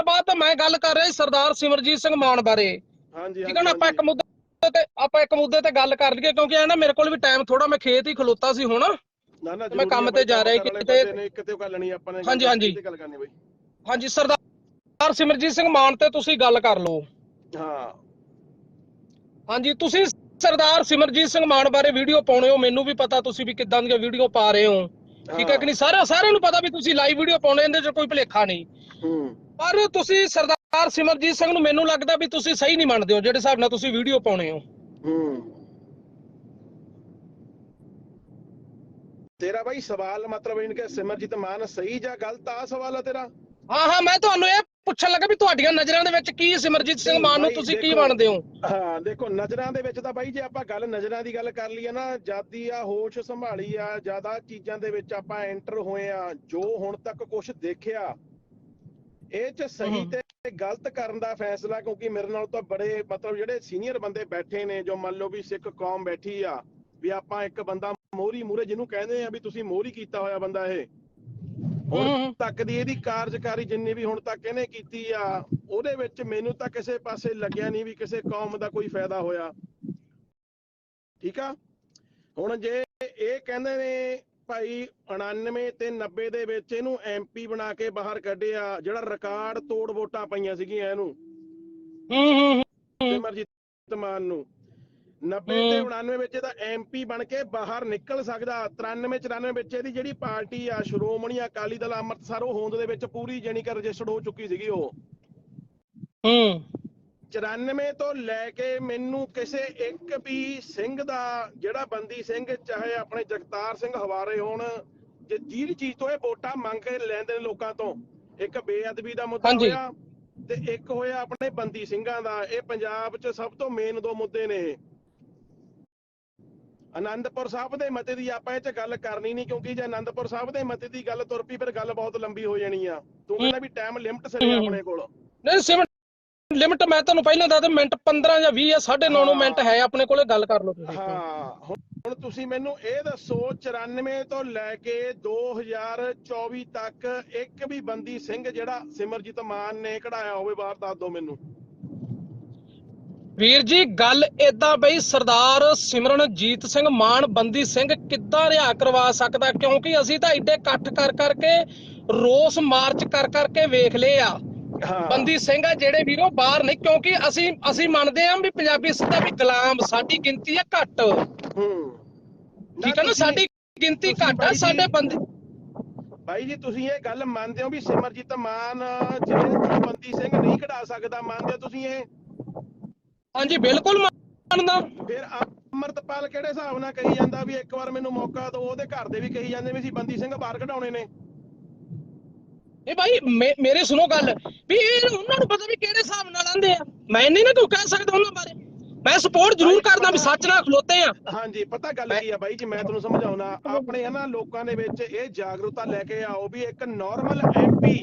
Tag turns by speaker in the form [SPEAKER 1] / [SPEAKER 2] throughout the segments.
[SPEAKER 1] ਗੱਲਬਾਤ ਮੈਂ ਗੱਲ ਕਰ ਰਿਹਾ ਸਰਦਾਰ ਸਿਮਰਜੀਤ ਸਿੰਘ ਮਾਨ ਬਾਰੇ।
[SPEAKER 2] ਹਾਂਜੀ
[SPEAKER 1] ਠੀਕ ਹੈ ਨਾ ਆਪਾਂ ਇੱਕ ਮੁੱਦੇ ਤੇ ਆਪਾਂ ਇੱਕ ਮੁੱਦੇ ਤੇ ਗੱਲ ਕਰ ਲਈਏ ਕਿਉਂਕਿ ਇਹ ਨਾ ਮੇਰੇ ਕੋਲ ਵੀ ਟਾਈਮ ਥੋੜਾ ਮੈਂ ਖੇਤ ਹੀ ਖਲੋਤਾ ਸੀ ਹੁਣ।
[SPEAKER 2] ਨਾ ਨਾ
[SPEAKER 1] ਮੈਂ ਕੰਮ ਤੇ ਜਾ ਰਿਹਾ ਕਿਤੇ-
[SPEAKER 2] ਕਿਤੇ ਗੱਲ ਨਹੀਂ ਆਪਾਂ ਨੇ
[SPEAKER 1] ਹਾਂਜੀ, ਹਾਂਜੀ।
[SPEAKER 2] ਕਿਤੇ ਗੱਲ ਕਰਨੀ ਬਈ।
[SPEAKER 1] ਹਾਂਜੀ ਸਰਦਾਰ ਸਿਮਰਜੀਤ ਸਿੰਘ ਮਾਨ ਤੇ ਤੁਸੀਂ ਗੱਲ ਕਰ ਲਓ।
[SPEAKER 2] ਹਾਂ।
[SPEAKER 1] ਹਾਂਜੀ ਤੁਸੀਂ ਸਰਦਾਰ ਸਿਮਰਜੀਤ ਸਿੰਘ ਮਾਨ ਬਾਰੇ ਵੀਡੀਓ ਪਾਉਣੇ ਹੋ ਮੈਨੂੰ ਵੀ ਪਤਾ ਤੁਸੀਂ ਵੀ ਕਿੱਦਾਂ ਦੀਆਂ ਵੀਡੀਓ ਪਾ ਰਹੇ ਹੋ। ਠੀਕ ਹੈ ਕਿ ਨਹੀਂ? ਸਾਰਾ ਸਾਰਿਆਂ ਨੂੰ ਪਤਾ ਵੀ ਤੁਸੀਂ ਲਾਈਵ ਵੀਡੀਓ ਪਾਉਣੇ ਇਹਦੇ 'ਚ ਕੋਈ ਭੁਲੇਖਾ ਨਹੀਂ।
[SPEAKER 2] ਹੂੰ।
[SPEAKER 1] ਪਰ ਤੁਸੀਂ ਸਰਦਾਰ ਸਿਮਰਜੀਤ ਸਿੰਘ ਨੂੰ ਮੈਨੂੰ ਲੱਗਦਾ ਵੀ ਤੁਸੀਂ ਸਹੀ ਨਹੀਂ ਮੰਨਦੇ ਹੋ ਜਿਹੜੇ ਹਿਸਾਬ ਨਾਲ ਤੁਸੀਂ ਵੀਡੀਓ ਪਾਉਣੇ ਹੋ।
[SPEAKER 2] ਹੂੰ। ਤੇਰਾ ਬਾਈ ਸਵਾਲ ਮਤਲਬ ਇਹਨਾਂ ਕਿ ਸਿਮਰਜੀਤ ਮਾਨ ਸਹੀ ਜਾਂ ਗਲਤ ਆ ਸਵਾਲ ਆ ਤੇਰਾ।
[SPEAKER 1] ਹਾਂ ਹਾਂ ਮੈਂ ਤੁਹਾਨੂੰ ਇਹ ਪੁੱਛਣ ਲੱਗਾ ਵੀ ਤੁਹਾਡੀਆਂ ਨਜ਼ਰਾਂ ਦੇ ਵਿੱਚ ਕੀ ਸਿਮਰਜੀਤ ਸਿੰਘ ਮਾਨ ਨੂੰ ਤੁਸੀਂ ਕੀ
[SPEAKER 2] ਦੇਖੋ,
[SPEAKER 1] ਮੰਨਦੇ ਹੋ?
[SPEAKER 2] ਹਾਂ ਦੇਖੋ ਨਜ਼ਰਾਂ ਦੇ ਵਿੱਚ ਤਾਂ ਬਾਈ ਜੇ ਆਪਾਂ ਗੱਲ ਨਜ਼ਰਾਂ ਦੀ ਗੱਲ ਕਰ ਲਈਏ ਨਾ ਜਾਦੀ ਆ ਹੋਸ਼ ਸੰਭਾਲੀ ਆ ਜ਼ਿਆਦਾ ਚੀਜ਼ਾਂ ਦੇ ਵਿੱਚ ਆਪਾਂ ਐਂਟਰ ਹੋਏ ਆ ਜੋ ਹੁਣ ਤੱਕ ਕੁਝ ਦੇਖਿਆ ਇਹ ਚ ਸਹੀ। ਤੇ ਗਲਤ ਕਰਨ ਦਾ ਫੈਸਲਾ ਕਿਉਂਕਿ ਮੇਰੇ ਨਾਲ ਤਾਂ ਬੜੇ ਮਤਲਬ ਜਿਹੜੇ ਸੀਨੀਅਰ ਬੰਦੇ ਬੈਠੇ ਨੇ ਜੋ ਮੰਨ ਲਓ ਵੀ ਸਿੱਖ ਕੌਮ ਬੈਠੀ ਆ ਵੀ ਆਪਾਂ ਇੱਕ ਬੰਦਾ ਮੋਹਰੀ ਮੂਰੇ ਜਿਹਨੂੰ ਕਹਿੰਦੇ ਆ ਵੀ ਤੁਸੀਂ ਮੋਹਰੀ ਕੀਤਾ ਹੋਇਆ ਬੰਦਾ ਇਹ ਹੁਣ। ਤੱਕ ਦੀ ਇਹਦੀ ਕਾਰਜਕਾਰੀ ਜਿੰਨੀ ਵੀ ਹੁਣ ਤੱਕ ਇਹਨੇ ਕੀਤੀ ਆ ਉਹਦੇ ਵਿੱਚ ਮੈਨੂੰ ਤਾਂ ਕਿਸੇ ਪਾਸੇ ਲੱਗਿਆ ਨਹੀਂ ਵੀ ਕਿਸੇ ਕੌਮ ਦਾ ਕੋਈ ਫਾਇਦਾ ਹੋਇਆ ਠੀਕ ਆ ਹੁਣ ਜੇ ਇਹ ਕਹਿੰਦੇ ਨੇ ਭਾਈ 99 ਤੇ 90 ਦੇ ਵਿੱਚ ਇਹਨੂੰ ਐਮਪੀ ਬਣਾ ਕੇ ਬਾਹਰ ਕੱਢਿਆ ਜਿਹੜਾ ਰਿਕਾਰਡ ਤੋੜ ਵੋਟਾਂ ਪਈਆਂ ਸੀਗੀਆਂ ਇਹਨੂੰ।
[SPEAKER 1] ਹੂੰ ਹੂੰ ਹੂੰ।
[SPEAKER 2] ਸਿਮਰਜੀਤ ਮਾਨ ਨੂੰ। 90 ਤੇ
[SPEAKER 1] ਹਮ।
[SPEAKER 2] 99 ਵਿੱਚ ਇਹਦਾ ਐਮਪੀ ਬਣ ਕੇ ਬਾਹਰ ਨਿਕਲ ਸਕਦਾ। 93 94 ਵਿੱਚ ਇਹਦੀ ਜਿਹੜੀ ਪਾਰਟੀ ਆ ਸ਼੍ਰੋਮਣੀ ਅਕਾਲੀ ਦਲ ਅੰਮ੍ਰਿਤਸਰ ਉਹ ਹੋਂਦ ਦੇ ਵਿੱਚ ਪੂਰੀ ਜਾਣੀ ਕਿ ਰਜਿਸਟਰਡ ਹੋ ਚੁੱਕੀ ਸੀਗੀ ਉਹ।
[SPEAKER 1] ਹੂੰ।
[SPEAKER 2] 94 ਤੋਂ ਲੈ ਕੇ ਮੈਨੂੰ ਕਿਸੇ ਇੱਕ ਵੀ ਸਿੰਘ ਦਾ ਜਿਹੜਾ ਬੰਦੀ ਸਿੰਘ ਚਾਹੇ ਆਪਣੇ ਜਗਤਾਰ ਸਿੰਘ ਹਵਾਰੇ ਹੋਣ ਜੇ ਜਿਹੜੀ ਚੀਜ਼ ਤੋਂ ਇਹ ਵੋਟਾਂ ਮੰਗ ਕੇ ਲੈਂਦੇ ਨੇ ਲੋਕਾਂ ਤੋਂ ਇੱਕ ਬੇਅਦਬੀ ਦਾ ਮੁੱਦਾ। ਹੋਇਆ ਤੇ ਇੱਕ ਹੋਇਆ ਆਪਣੇ ਬੰਦੀ ਸਿੰਘਾਂ ਦਾ ਇਹ ਪੰਜਾਬ 'ਚ ਸਭ ਤੋਂ ਮੇਨ ਦੋ ਮੁੱਦੇ ਨੇ ਇਹ ਆਨੰਦਪੁਰ ਸਾਹਿਬ ਦੇ ਮਤੇ ਦੀ ਆਪਾਂ ਇਹ 'ਚ ਗੱਲ ਕਰਨੀ ਨਹੀਂ ਕਿਉਂਕਿ ਜੇ ਆਨੰਦਪੁਰ ਸਾਹਿਬ ਦੇ ਮਤੇ ਦੀ ਗੱਲ ਤੁਰ ਪਈ ਫਿਰ ਗੱਲ ਬਹੁਤ ਲੰਬੀ ਹੋ ਜਾਣੀ ਆ ਤੂੰ ਕਹਿੰਦਾ ਵੀ ਟਾਈਮ ਲਿਮਟ ਸਿਰੇ। ਆਪਣੇ ਕੋਲ
[SPEAKER 1] ਨਹੀਂ ਸਿਮ ਲਿਮਟ ਮੈਂ ਤੁਹਾਨੂੰ ਪਹਿਲਾਂ ਦੱਸ ਦਿਆਂ ਮਿੰਟ 15 ਜਾਂ 20 ਜਾਂ 9.5
[SPEAKER 2] ਹਾਂ।
[SPEAKER 1] ਮਿੰਟ ਹੈ ਆਪਣੇ ਕੋਲੇ ਗੱਲ ਕਰ ਲਓ ਤੁਸੀਂ।
[SPEAKER 2] ਹਾਂ ਹੁਣ ਤੁਸੀਂ ਮੈਨੂੰ ਇਹ ਦੱਸੋ 94 ਤੋਂ ਲੈ ਕੇ 2024 ਤੱਕ ਇੱਕ ਵੀ ਬੰਦੀ ਸਿੰਘ ਜਿਹੜਾ ਸਿਮਰਜੀਤ ਮਾਨ ਨੇ ਕਢਾਇਆ ਹੋਵੇ ਬਾਹਰ ਦੱਸ ਦਿਓ ਮੈਨੂੰ।
[SPEAKER 1] ਵੀਰ ਜੀ ਗੱਲ ਏਦਾਂ ਬਈ ਸਰਦਾਰ ਸਿਮਰਨਜੀਤ ਸਿੰਘ ਮਾਨ ਬੰਦੀ ਸਿੰਘ ਕਿੱਦਾਂ ਰਿਹਾ ਕਰਵਾ ਸਕਦਾ? ਕਿਉਂਕਿ ਅਸੀਂ ਤਾਂ ਏਡੇ ਇਕੱਠ ਕਰ ਕਰਕੇ ਰੋਸ ਮਾਰਚ ਕਰ ਕਰਕੇ ਵੇਖ ਲਏ ਆ। ਬੰਦੀ ਸਿੰਘ ਆ ਜਿਹੜੇ ਵੀਰੋ ਬਾਹਰ ਨਹੀਂ ਕਿਉਂਕਿ ਅਸੀਂ ਅਸੀਂ ਮੰਨਦੇ ਹਾਂ ਵੀ ਪੰਜਾਬੀ ਸਿੱਧਾ ਵੀ ਗੁਲਾਮ ਸਾਡੀ ਗਿਣਤੀ ਹੈ ਘੱਟ।
[SPEAKER 2] ਹੂੰ।
[SPEAKER 1] ਠੀਕ ਹੈ ਨਾ ਸਾਡੀ ਗਿਣਤੀ ਘੱਟ ਆ ਸਾਡੇ ਬੰਦੇ
[SPEAKER 2] ਬਾਈ ਜੀ ਤੁਸੀਂ ਇਹ ਗੱਲ ਮੰਨਦੇ ਹੋ ਵੀ ਸਿਮਰਜੀਤ ਮਾਨ ਜਿਹੜੇ ਬੰਦੀ ਸਿੰਘ ਨਹੀਂ ਕਢਾ ਸਕਦਾ ਮੰਨਦੇ ਹੋ ਤੁਸੀਂ ਇਹ?
[SPEAKER 1] ਹਾਂਜੀ ਬਿਲਕੁਲ ਮੰਨਦਾ।
[SPEAKER 2] ਫਿਰ ਅਮਰਤਪਾਲ ਕਿਹੜੇ ਹਿਸਾਬ ਨਾਲ ਕਹੀ ਜਾਂਦਾ ਵੀ ਇੱਕ ਵਾਰ ਮੈਨੂੰ ਮੌਕਾ ਦਿਓ ਉਹਦੇ ਘਰ ਦੇ ਵੀ ਕਹੀ ਜਾਂਦੇ ਵੀ ਅਸੀਂ ਬੰਦੀ ਸਿੰਘ ਬਾਹਰ ਕਢਾਉਣੇ ਨੇ।
[SPEAKER 1] ਇਹ ਭਾਈ ਮੇਰੇ ਸੁਣੋ ਗੱਲ। ਵੀ ਇਹ ਉਹਨਾਂ ਨੂੰ ਪਤਾ ਵੀ ਕਿਹੜੇ ਹਿਸਾਬ ਨਾਲ ਆਂਦੇ ਆ। ਮੈਂ ਨਹੀਂ ਨਾ ਕੋਈ ਕਹਿ ਸਕਦਾ ਉਹਨਾਂ ਬਾਰੇ। ਮੈਂ ਸਪੋਰਟ ਜ਼ਰੂਰ ਕਰਦਾ ਵੀ ਸੱਚ ਨਾਲ ਖਲੋਤੇ ਆ।
[SPEAKER 2] ਹਾਂਜੀ ਪਤਾ ਗੱਲ ਕੀ ਆ ਬਾਈ ਜੀ ਮੈਂ ਤੁਹਾਨੂੰ ਸਮਝਾਉਣਾ। ਆਪਣੇ ਹਨਾ ਲੋਕਾਂ ਦੇ ਵਿੱਚ ਇਹ ਜਾਗਰੂਕਤਾ ਲੈ ਕੇ ਆਓ ਵੀ ਇੱਕ ਨਾਰਮਲ ਐਮਪੀ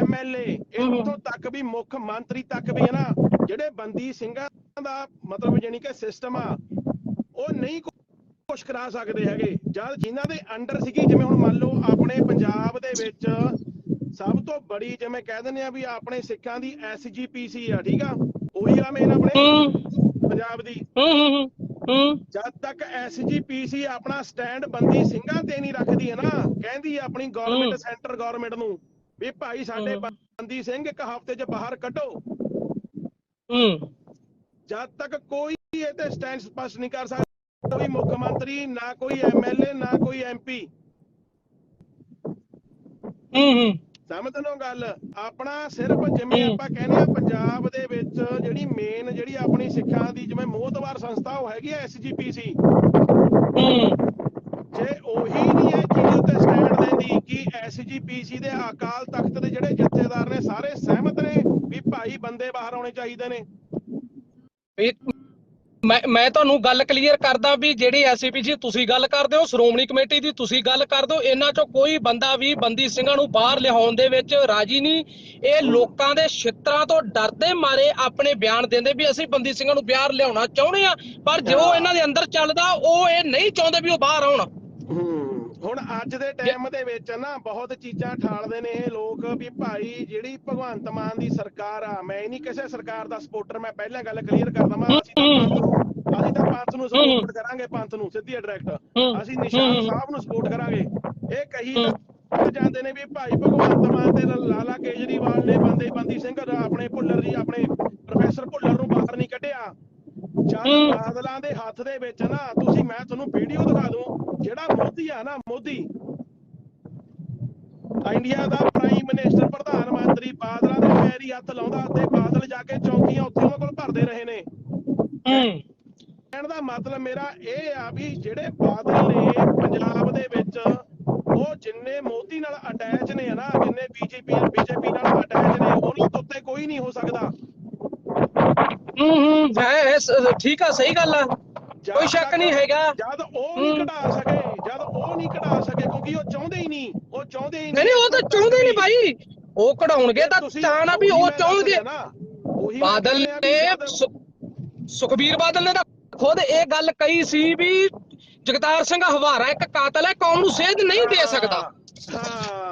[SPEAKER 2] ਐਮਐਲਏ ਇੱਥੋਂ ਤੱਕ ਵੀ ਮੁੱਖ ਮੰਤਰੀ ਤੱਕ ਵੀ ਹਨਾ ਜਿਹੜੇ ਬੰਦੀ ਸਿੰਘਾਂ ਦਾ ਮਤਲਬ ਜਾਨੀ ਕਿ ਸਿਸਟਮ ਆ ਉਹ ਨਹੀਂ ਕੁਝ ਕਰਾ ਸਕਦੇ ਹੈਗੇ। ਜਦ ਜਿਨ੍ਹਾਂ ਦੇ ਅੰਡਰ ਸੀਗੀ ਜਿਵੇਂ ਹੁਣ ਮੰਨ ਲਓ ਆਪਣੇ ਪੰਜਾਬ ਦੇ ਵਿੱਚ ਸਭ ਤੋਂ ਬੜੀ ਜਿਵੇਂ ਕਹਿ ਦਿੰਦੇ ਆ ਵੀ ਆਪਣੇ ਸਿੱਖਾਂ ਦੀ ਐਸਜੀਪੀਸੀ ਆ ਠੀਕ ਆ? ਉਹੀ ਆ ਮੇਨ ਆਪਣੇ ਪੰਜਾਬ ਦੀ।
[SPEAKER 1] ਹੂੰ ਹੂੰ ਹੂੰ, ਹੂੰ।
[SPEAKER 2] ਜਦ ਤੱਕ ਐਸਜੀਪੀਸੀ ਆਪਣਾ ਸਟੈਂਡ ਬੰਦੀ ਸਿੰਘਾਂ ਤੇ ਨਹੀਂ ਰੱਖਦੀ ਹੈ ਨਾ ਕਹਿੰਦੀ ਆਪਣੀ ਗਵਰਨਮੈਂਟ। ਸੈਂਟਰ ਗਵਰਨਮੈਂਟ ਨੂੰ ਵੀ ਭਾਈ ਸਾਡੇ। ਬੰਦੀ ਸਿੰਘ ਇੱਕ ਹਫ਼ਤੇ 'ਚ ਬਾਹਰ ਕੱਢੋ।
[SPEAKER 1] ਹੂੰ।
[SPEAKER 2] ਜਦ ਤੱਕ ਕੋਈ ਇਹ ਤੇ ਸਟੈਂਡ ਸਪਸ਼ਟ ਨਹੀਂ ਕਰ ਸਕਦਾ ਵੀ ਮੁੱਖ ਮੰਤਰੀ ਨਾ ਕੋਈ ਐਮਐਲਏ ਨਾ ਕੋਈ ਐਮਪੀ
[SPEAKER 1] ਹੂੰ ਹੂੰ।
[SPEAKER 2] ਸਮਝਦੇ ਹੋ ਗੱਲ ਆਪਣਾ ਸਿਰਫ ਜਿਵੇਂ
[SPEAKER 1] ਹੂੰ।
[SPEAKER 2] ਆਪਾਂ ਕਹਿੰਦੇ ਆ ਪੰਜਾਬ ਦੇ ਵਿੱਚ ਜਿਹੜੀ ਮੇਨ ਜਿਹੜੀ ਆਪਣੀ ਸਿੱਖਾਂ ਦੀ ਜਿਵੇਂ ਮੋਹਤਵਾਰ ਸੰਸਥਾ ਉਹ ਹੈਗੀ ਹੈ ਐਸਜੀਪੀਸੀ
[SPEAKER 1] ਹੂੰ।
[SPEAKER 2] ਜੇ ਉਹੀ ਨਹੀਂ ਇਹ ਚੀਜ਼ ਉੱਤੇ ਸਟੈਂਡ ਲੈਂਦੀ ਕਿ ਐਸਜੀਪੀਸੀ ਦੇ ਅਕਾਲ ਤਖਤ ਦੇ ਜਿਹੜੇ ਜਥੇਦਾਰ ਨੇ ਸਾਰੇ ਸਹਿਮਤ ਨੇ ਵੀ ਭਾਈ ਬੰਦੇ ਬਾਹਰ ਆਉਣੇ ਚਾਹੀਦੇ ਨੇ।
[SPEAKER 1] ਮੈਂ ਮੈਂ ਤੁਹਾਨੂੰ ਗੱਲ ਕਲੀਅਰ ਕਰਦਾ ਵੀ ਜਿਹੜੀ ਐਸਪੀਜੀ ਤੁਸੀਂ ਗੱਲ ਕਰਦੇ ਹੋ ਸ਼੍ਰੋਮਣੀ ਕਮੇਟੀ ਦੀ ਤੁਸੀਂ ਗੱਲ ਕਰਦੇ ਹੋ ਇਹਨਾਂ ਚੋਂ ਕੋਈ ਬੰਦਾ ਵੀ ਬੰਦੀ ਸਿੰਘਾਂ ਨੂੰ ਬਾਹਰ ਲਿਆਉਣ ਦੇ ਵਿੱਚ ਰਾਜੀ ਨਹੀਂ। ਇਹ ਲੋਕਾਂ ਦੇ ਛਿੱਤਰਾਂ ਤੋਂ ਡਰਦੇ ਮਾਰੇ ਆਪਣੇ ਬਿਆਨ ਦਿੰਦੇ ਵੀ ਅਸੀਂ ਬੰਦੀ ਸਿੰਘਾਂ ਨੂੰ ਬਾਹਰ ਲਿਆਉਣਾ ਚਾਹੁੰਦੇ ਆ ਪਰ ਜੋ। ਇਹਨਾਂ ਦੇ ਅੰਦਰ ਚੱਲਦਾ ਉਹ ਇਹ ਨਹੀਂ ਚਾਹੁੰਦੇ ਵੀ ਉਹ ਬਾਹਰ ਆਉਣ।
[SPEAKER 2] ਹੂੰ। ਹੁਣ ਅੱਜ ਦੇ ਟਾਈਮ ਦੇ ਵਿੱਚ ਨਾ ਬਹੁਤ ਚੀਜ਼ਾਂ ਠਾਲਦੇ ਨੇ ਇਹ ਲੋਕ ਵੀ ਭਾਈ ਜਿਹੜੀ ਭਗਵੰਤ ਮਾਨ ਦੀ ਸਰਕਾਰ ਆ ਮੈਂ ਨਹੀਂ ਕਿਸੇ ਸਰਕਾਰ ਦਾ ਸਪੋਰਟਰ ਮੈਂ ਪਹਿਲਾਂ ਗੱਲ ਕਲੀਅਰ ਕਰਦਾ ਮੈਂ ਅਸੀਂ ਤਾਂ ਅਸੀਂ ਤਾਂ ਪੰਥ ਨੂੰ ਸਪੋਰਟ ਕਰਾਂਗੇ ਪੰਥ ਨੂੰ ਸਿੱਧੀ ਡਾਇਰੈਕਟ ਅਸੀਂ ਨਿਸ਼ਾਨ ਸਾਹਿਬ ਨੂੰ ਸਪੋਰਟ ਕਰਾਂਗੇ। ਇਹ ਕਹੀ ਜਾਂਦੇ ਨੇ ਵੀ ਭਾਈ ਭਗਵੰਤ ਮਾਨ ਤੇ ਲਾਲਾ ਕੇਜਰੀਵਾਲ ਨੇ ਬੰਦੇ ਬੰਦੀ ਸਿੰਘ ਆਪਣੇ ਭੁੱਲਰ ਜੀ ਆਪਣੇ ਪ੍ਰੋਫੈਸਰ ਭੁੱਲਰ ਨੂੰ ਬਾਹਰ ਨਹੀਂ ਕੱਢਿਆ। ਜਦ। ਬਾਦਲਾਂ ਦੇ ਹੱਥ ਦੇ ਵਿੱਚ ਨਾ ਤੁਸੀਂ ਮੈਂ ਤੁਹਾਨੂੰ ਵੀਡੀਓ ਦਿਖਾ ਦੂੰ ਜਿਹੜਾ ਮੋਦੀ ਆ ਨਾ ਮੋਦੀ। ਇੰਡੀਆ ਦਾ ਪ੍ਰਾਈਮ ਮਿਨਿਸਟਰ ਪ੍ਰਧਾਨ ਮੰਤਰੀ ਬਾਦਲਾਂ ਦੇ ਪੈਰੀ ਹੱਥ ਲਾਉਂਦਾ ਤੇ ਬਾਦਲ ਜਾ ਕੇ ਚੌਂਕੀਆਂ ਉੱਥੇ ਉਹਨਾਂ ਕੋਲ ਭਰਦੇ ਰਹੇ ਨੇ। ਕਹਿਣ ਦਾ ਮਤਲਬ ਮੇਰਾ ਇਹ ਆ ਵੀ ਜਿਹੜੇ ਬਾਦਲ ਨੇ ਪੰਜਾਬ ਦੇ ਵਿੱਚ ਉਹ ਜਿੰਨੇ ਮੋਦੀ ਨਾਲ ਅਟੈਚ ਨੇ ਨਾ ਜਿੰਨੇ ਬੀਜੇਪੀ ਬੀਜੇਪੀ ਨਾਲ ਅਟੈਚ ਨੇ ਉਹਨਾਂ ਤੋਂ ਉੱਤੇ ਕੋਈ ਨਹੀਂ ਹੋ ਸਕਦਾ।
[SPEAKER 1] ਹੂੰ ਹੂੰ ਹੈ ਸ- ਠੀਕ ਆ ਸਹੀ ਗੱਲ ਆ।
[SPEAKER 2] ਜਦ
[SPEAKER 1] ਕੋਈ ਸ਼ੱਕ
[SPEAKER 2] ਤੱਕ-
[SPEAKER 1] ਨਹੀਂ ਹੈਗਾ।
[SPEAKER 2] ਜਦ ਉਹ ਨਹੀਂ
[SPEAKER 1] ਹੂੰ।
[SPEAKER 2] ਕਢਾ ਸਕੇ ਜਦ ਉਹ ਨਹੀਂ ਕਢਾ ਸਕੇ ਕਿਉਂਕਿ ਉਹ ਚਾਹੁੰਦੇ ਹੀ ਨਹੀਂ ਉਹ ਚਾਹੁੰਦੇ ਹੀ
[SPEAKER 1] ਨਹੀਂ ਨਹੀਂ ਉਹ ਤਾਂ ਚਾਹੁੰਦੇ ਨਹੀਂ ਭਾਈ ਉਹ ਕਢਾਉਣਗੇ ਤਾਂ
[SPEAKER 2] ਤੁਸੀਂ-
[SPEAKER 1] ਤਾਂ ਨਾ ਵੀ
[SPEAKER 2] ਉਹੀ
[SPEAKER 1] ਉਹ
[SPEAKER 2] ਮੈਂ ਦੱਸ
[SPEAKER 1] ਚਾਹੁੰਦੇ।
[SPEAKER 2] ਰਿਹਾ ਨਾ, ਉਹੀ ਮੈਂ
[SPEAKER 1] ਬਾਦਲ
[SPEAKER 2] ਦੱਸ ਰਿਹਾ ਵੀ
[SPEAKER 1] ਨੇ
[SPEAKER 2] ਜਦ-
[SPEAKER 1] ਸੁ- ਸੁਖਬੀਰ ਬਾਦਲ ਨੇ ਤਾਂ ਖੁਦ ਇਹ ਗੱਲ ਕਹੀ ਸੀ ਵੀ ਜਗਤਾਰ ਸਿੰਘ ਹਵਾਰਾ ਇੱਕ ਕਾਤਲ ਹੈ ਕੌਮ ਨੂੰ ਸੇਧ ਨਹੀਂ ਦੇ ਸਕਦਾ।
[SPEAKER 2] ਹਾਂ।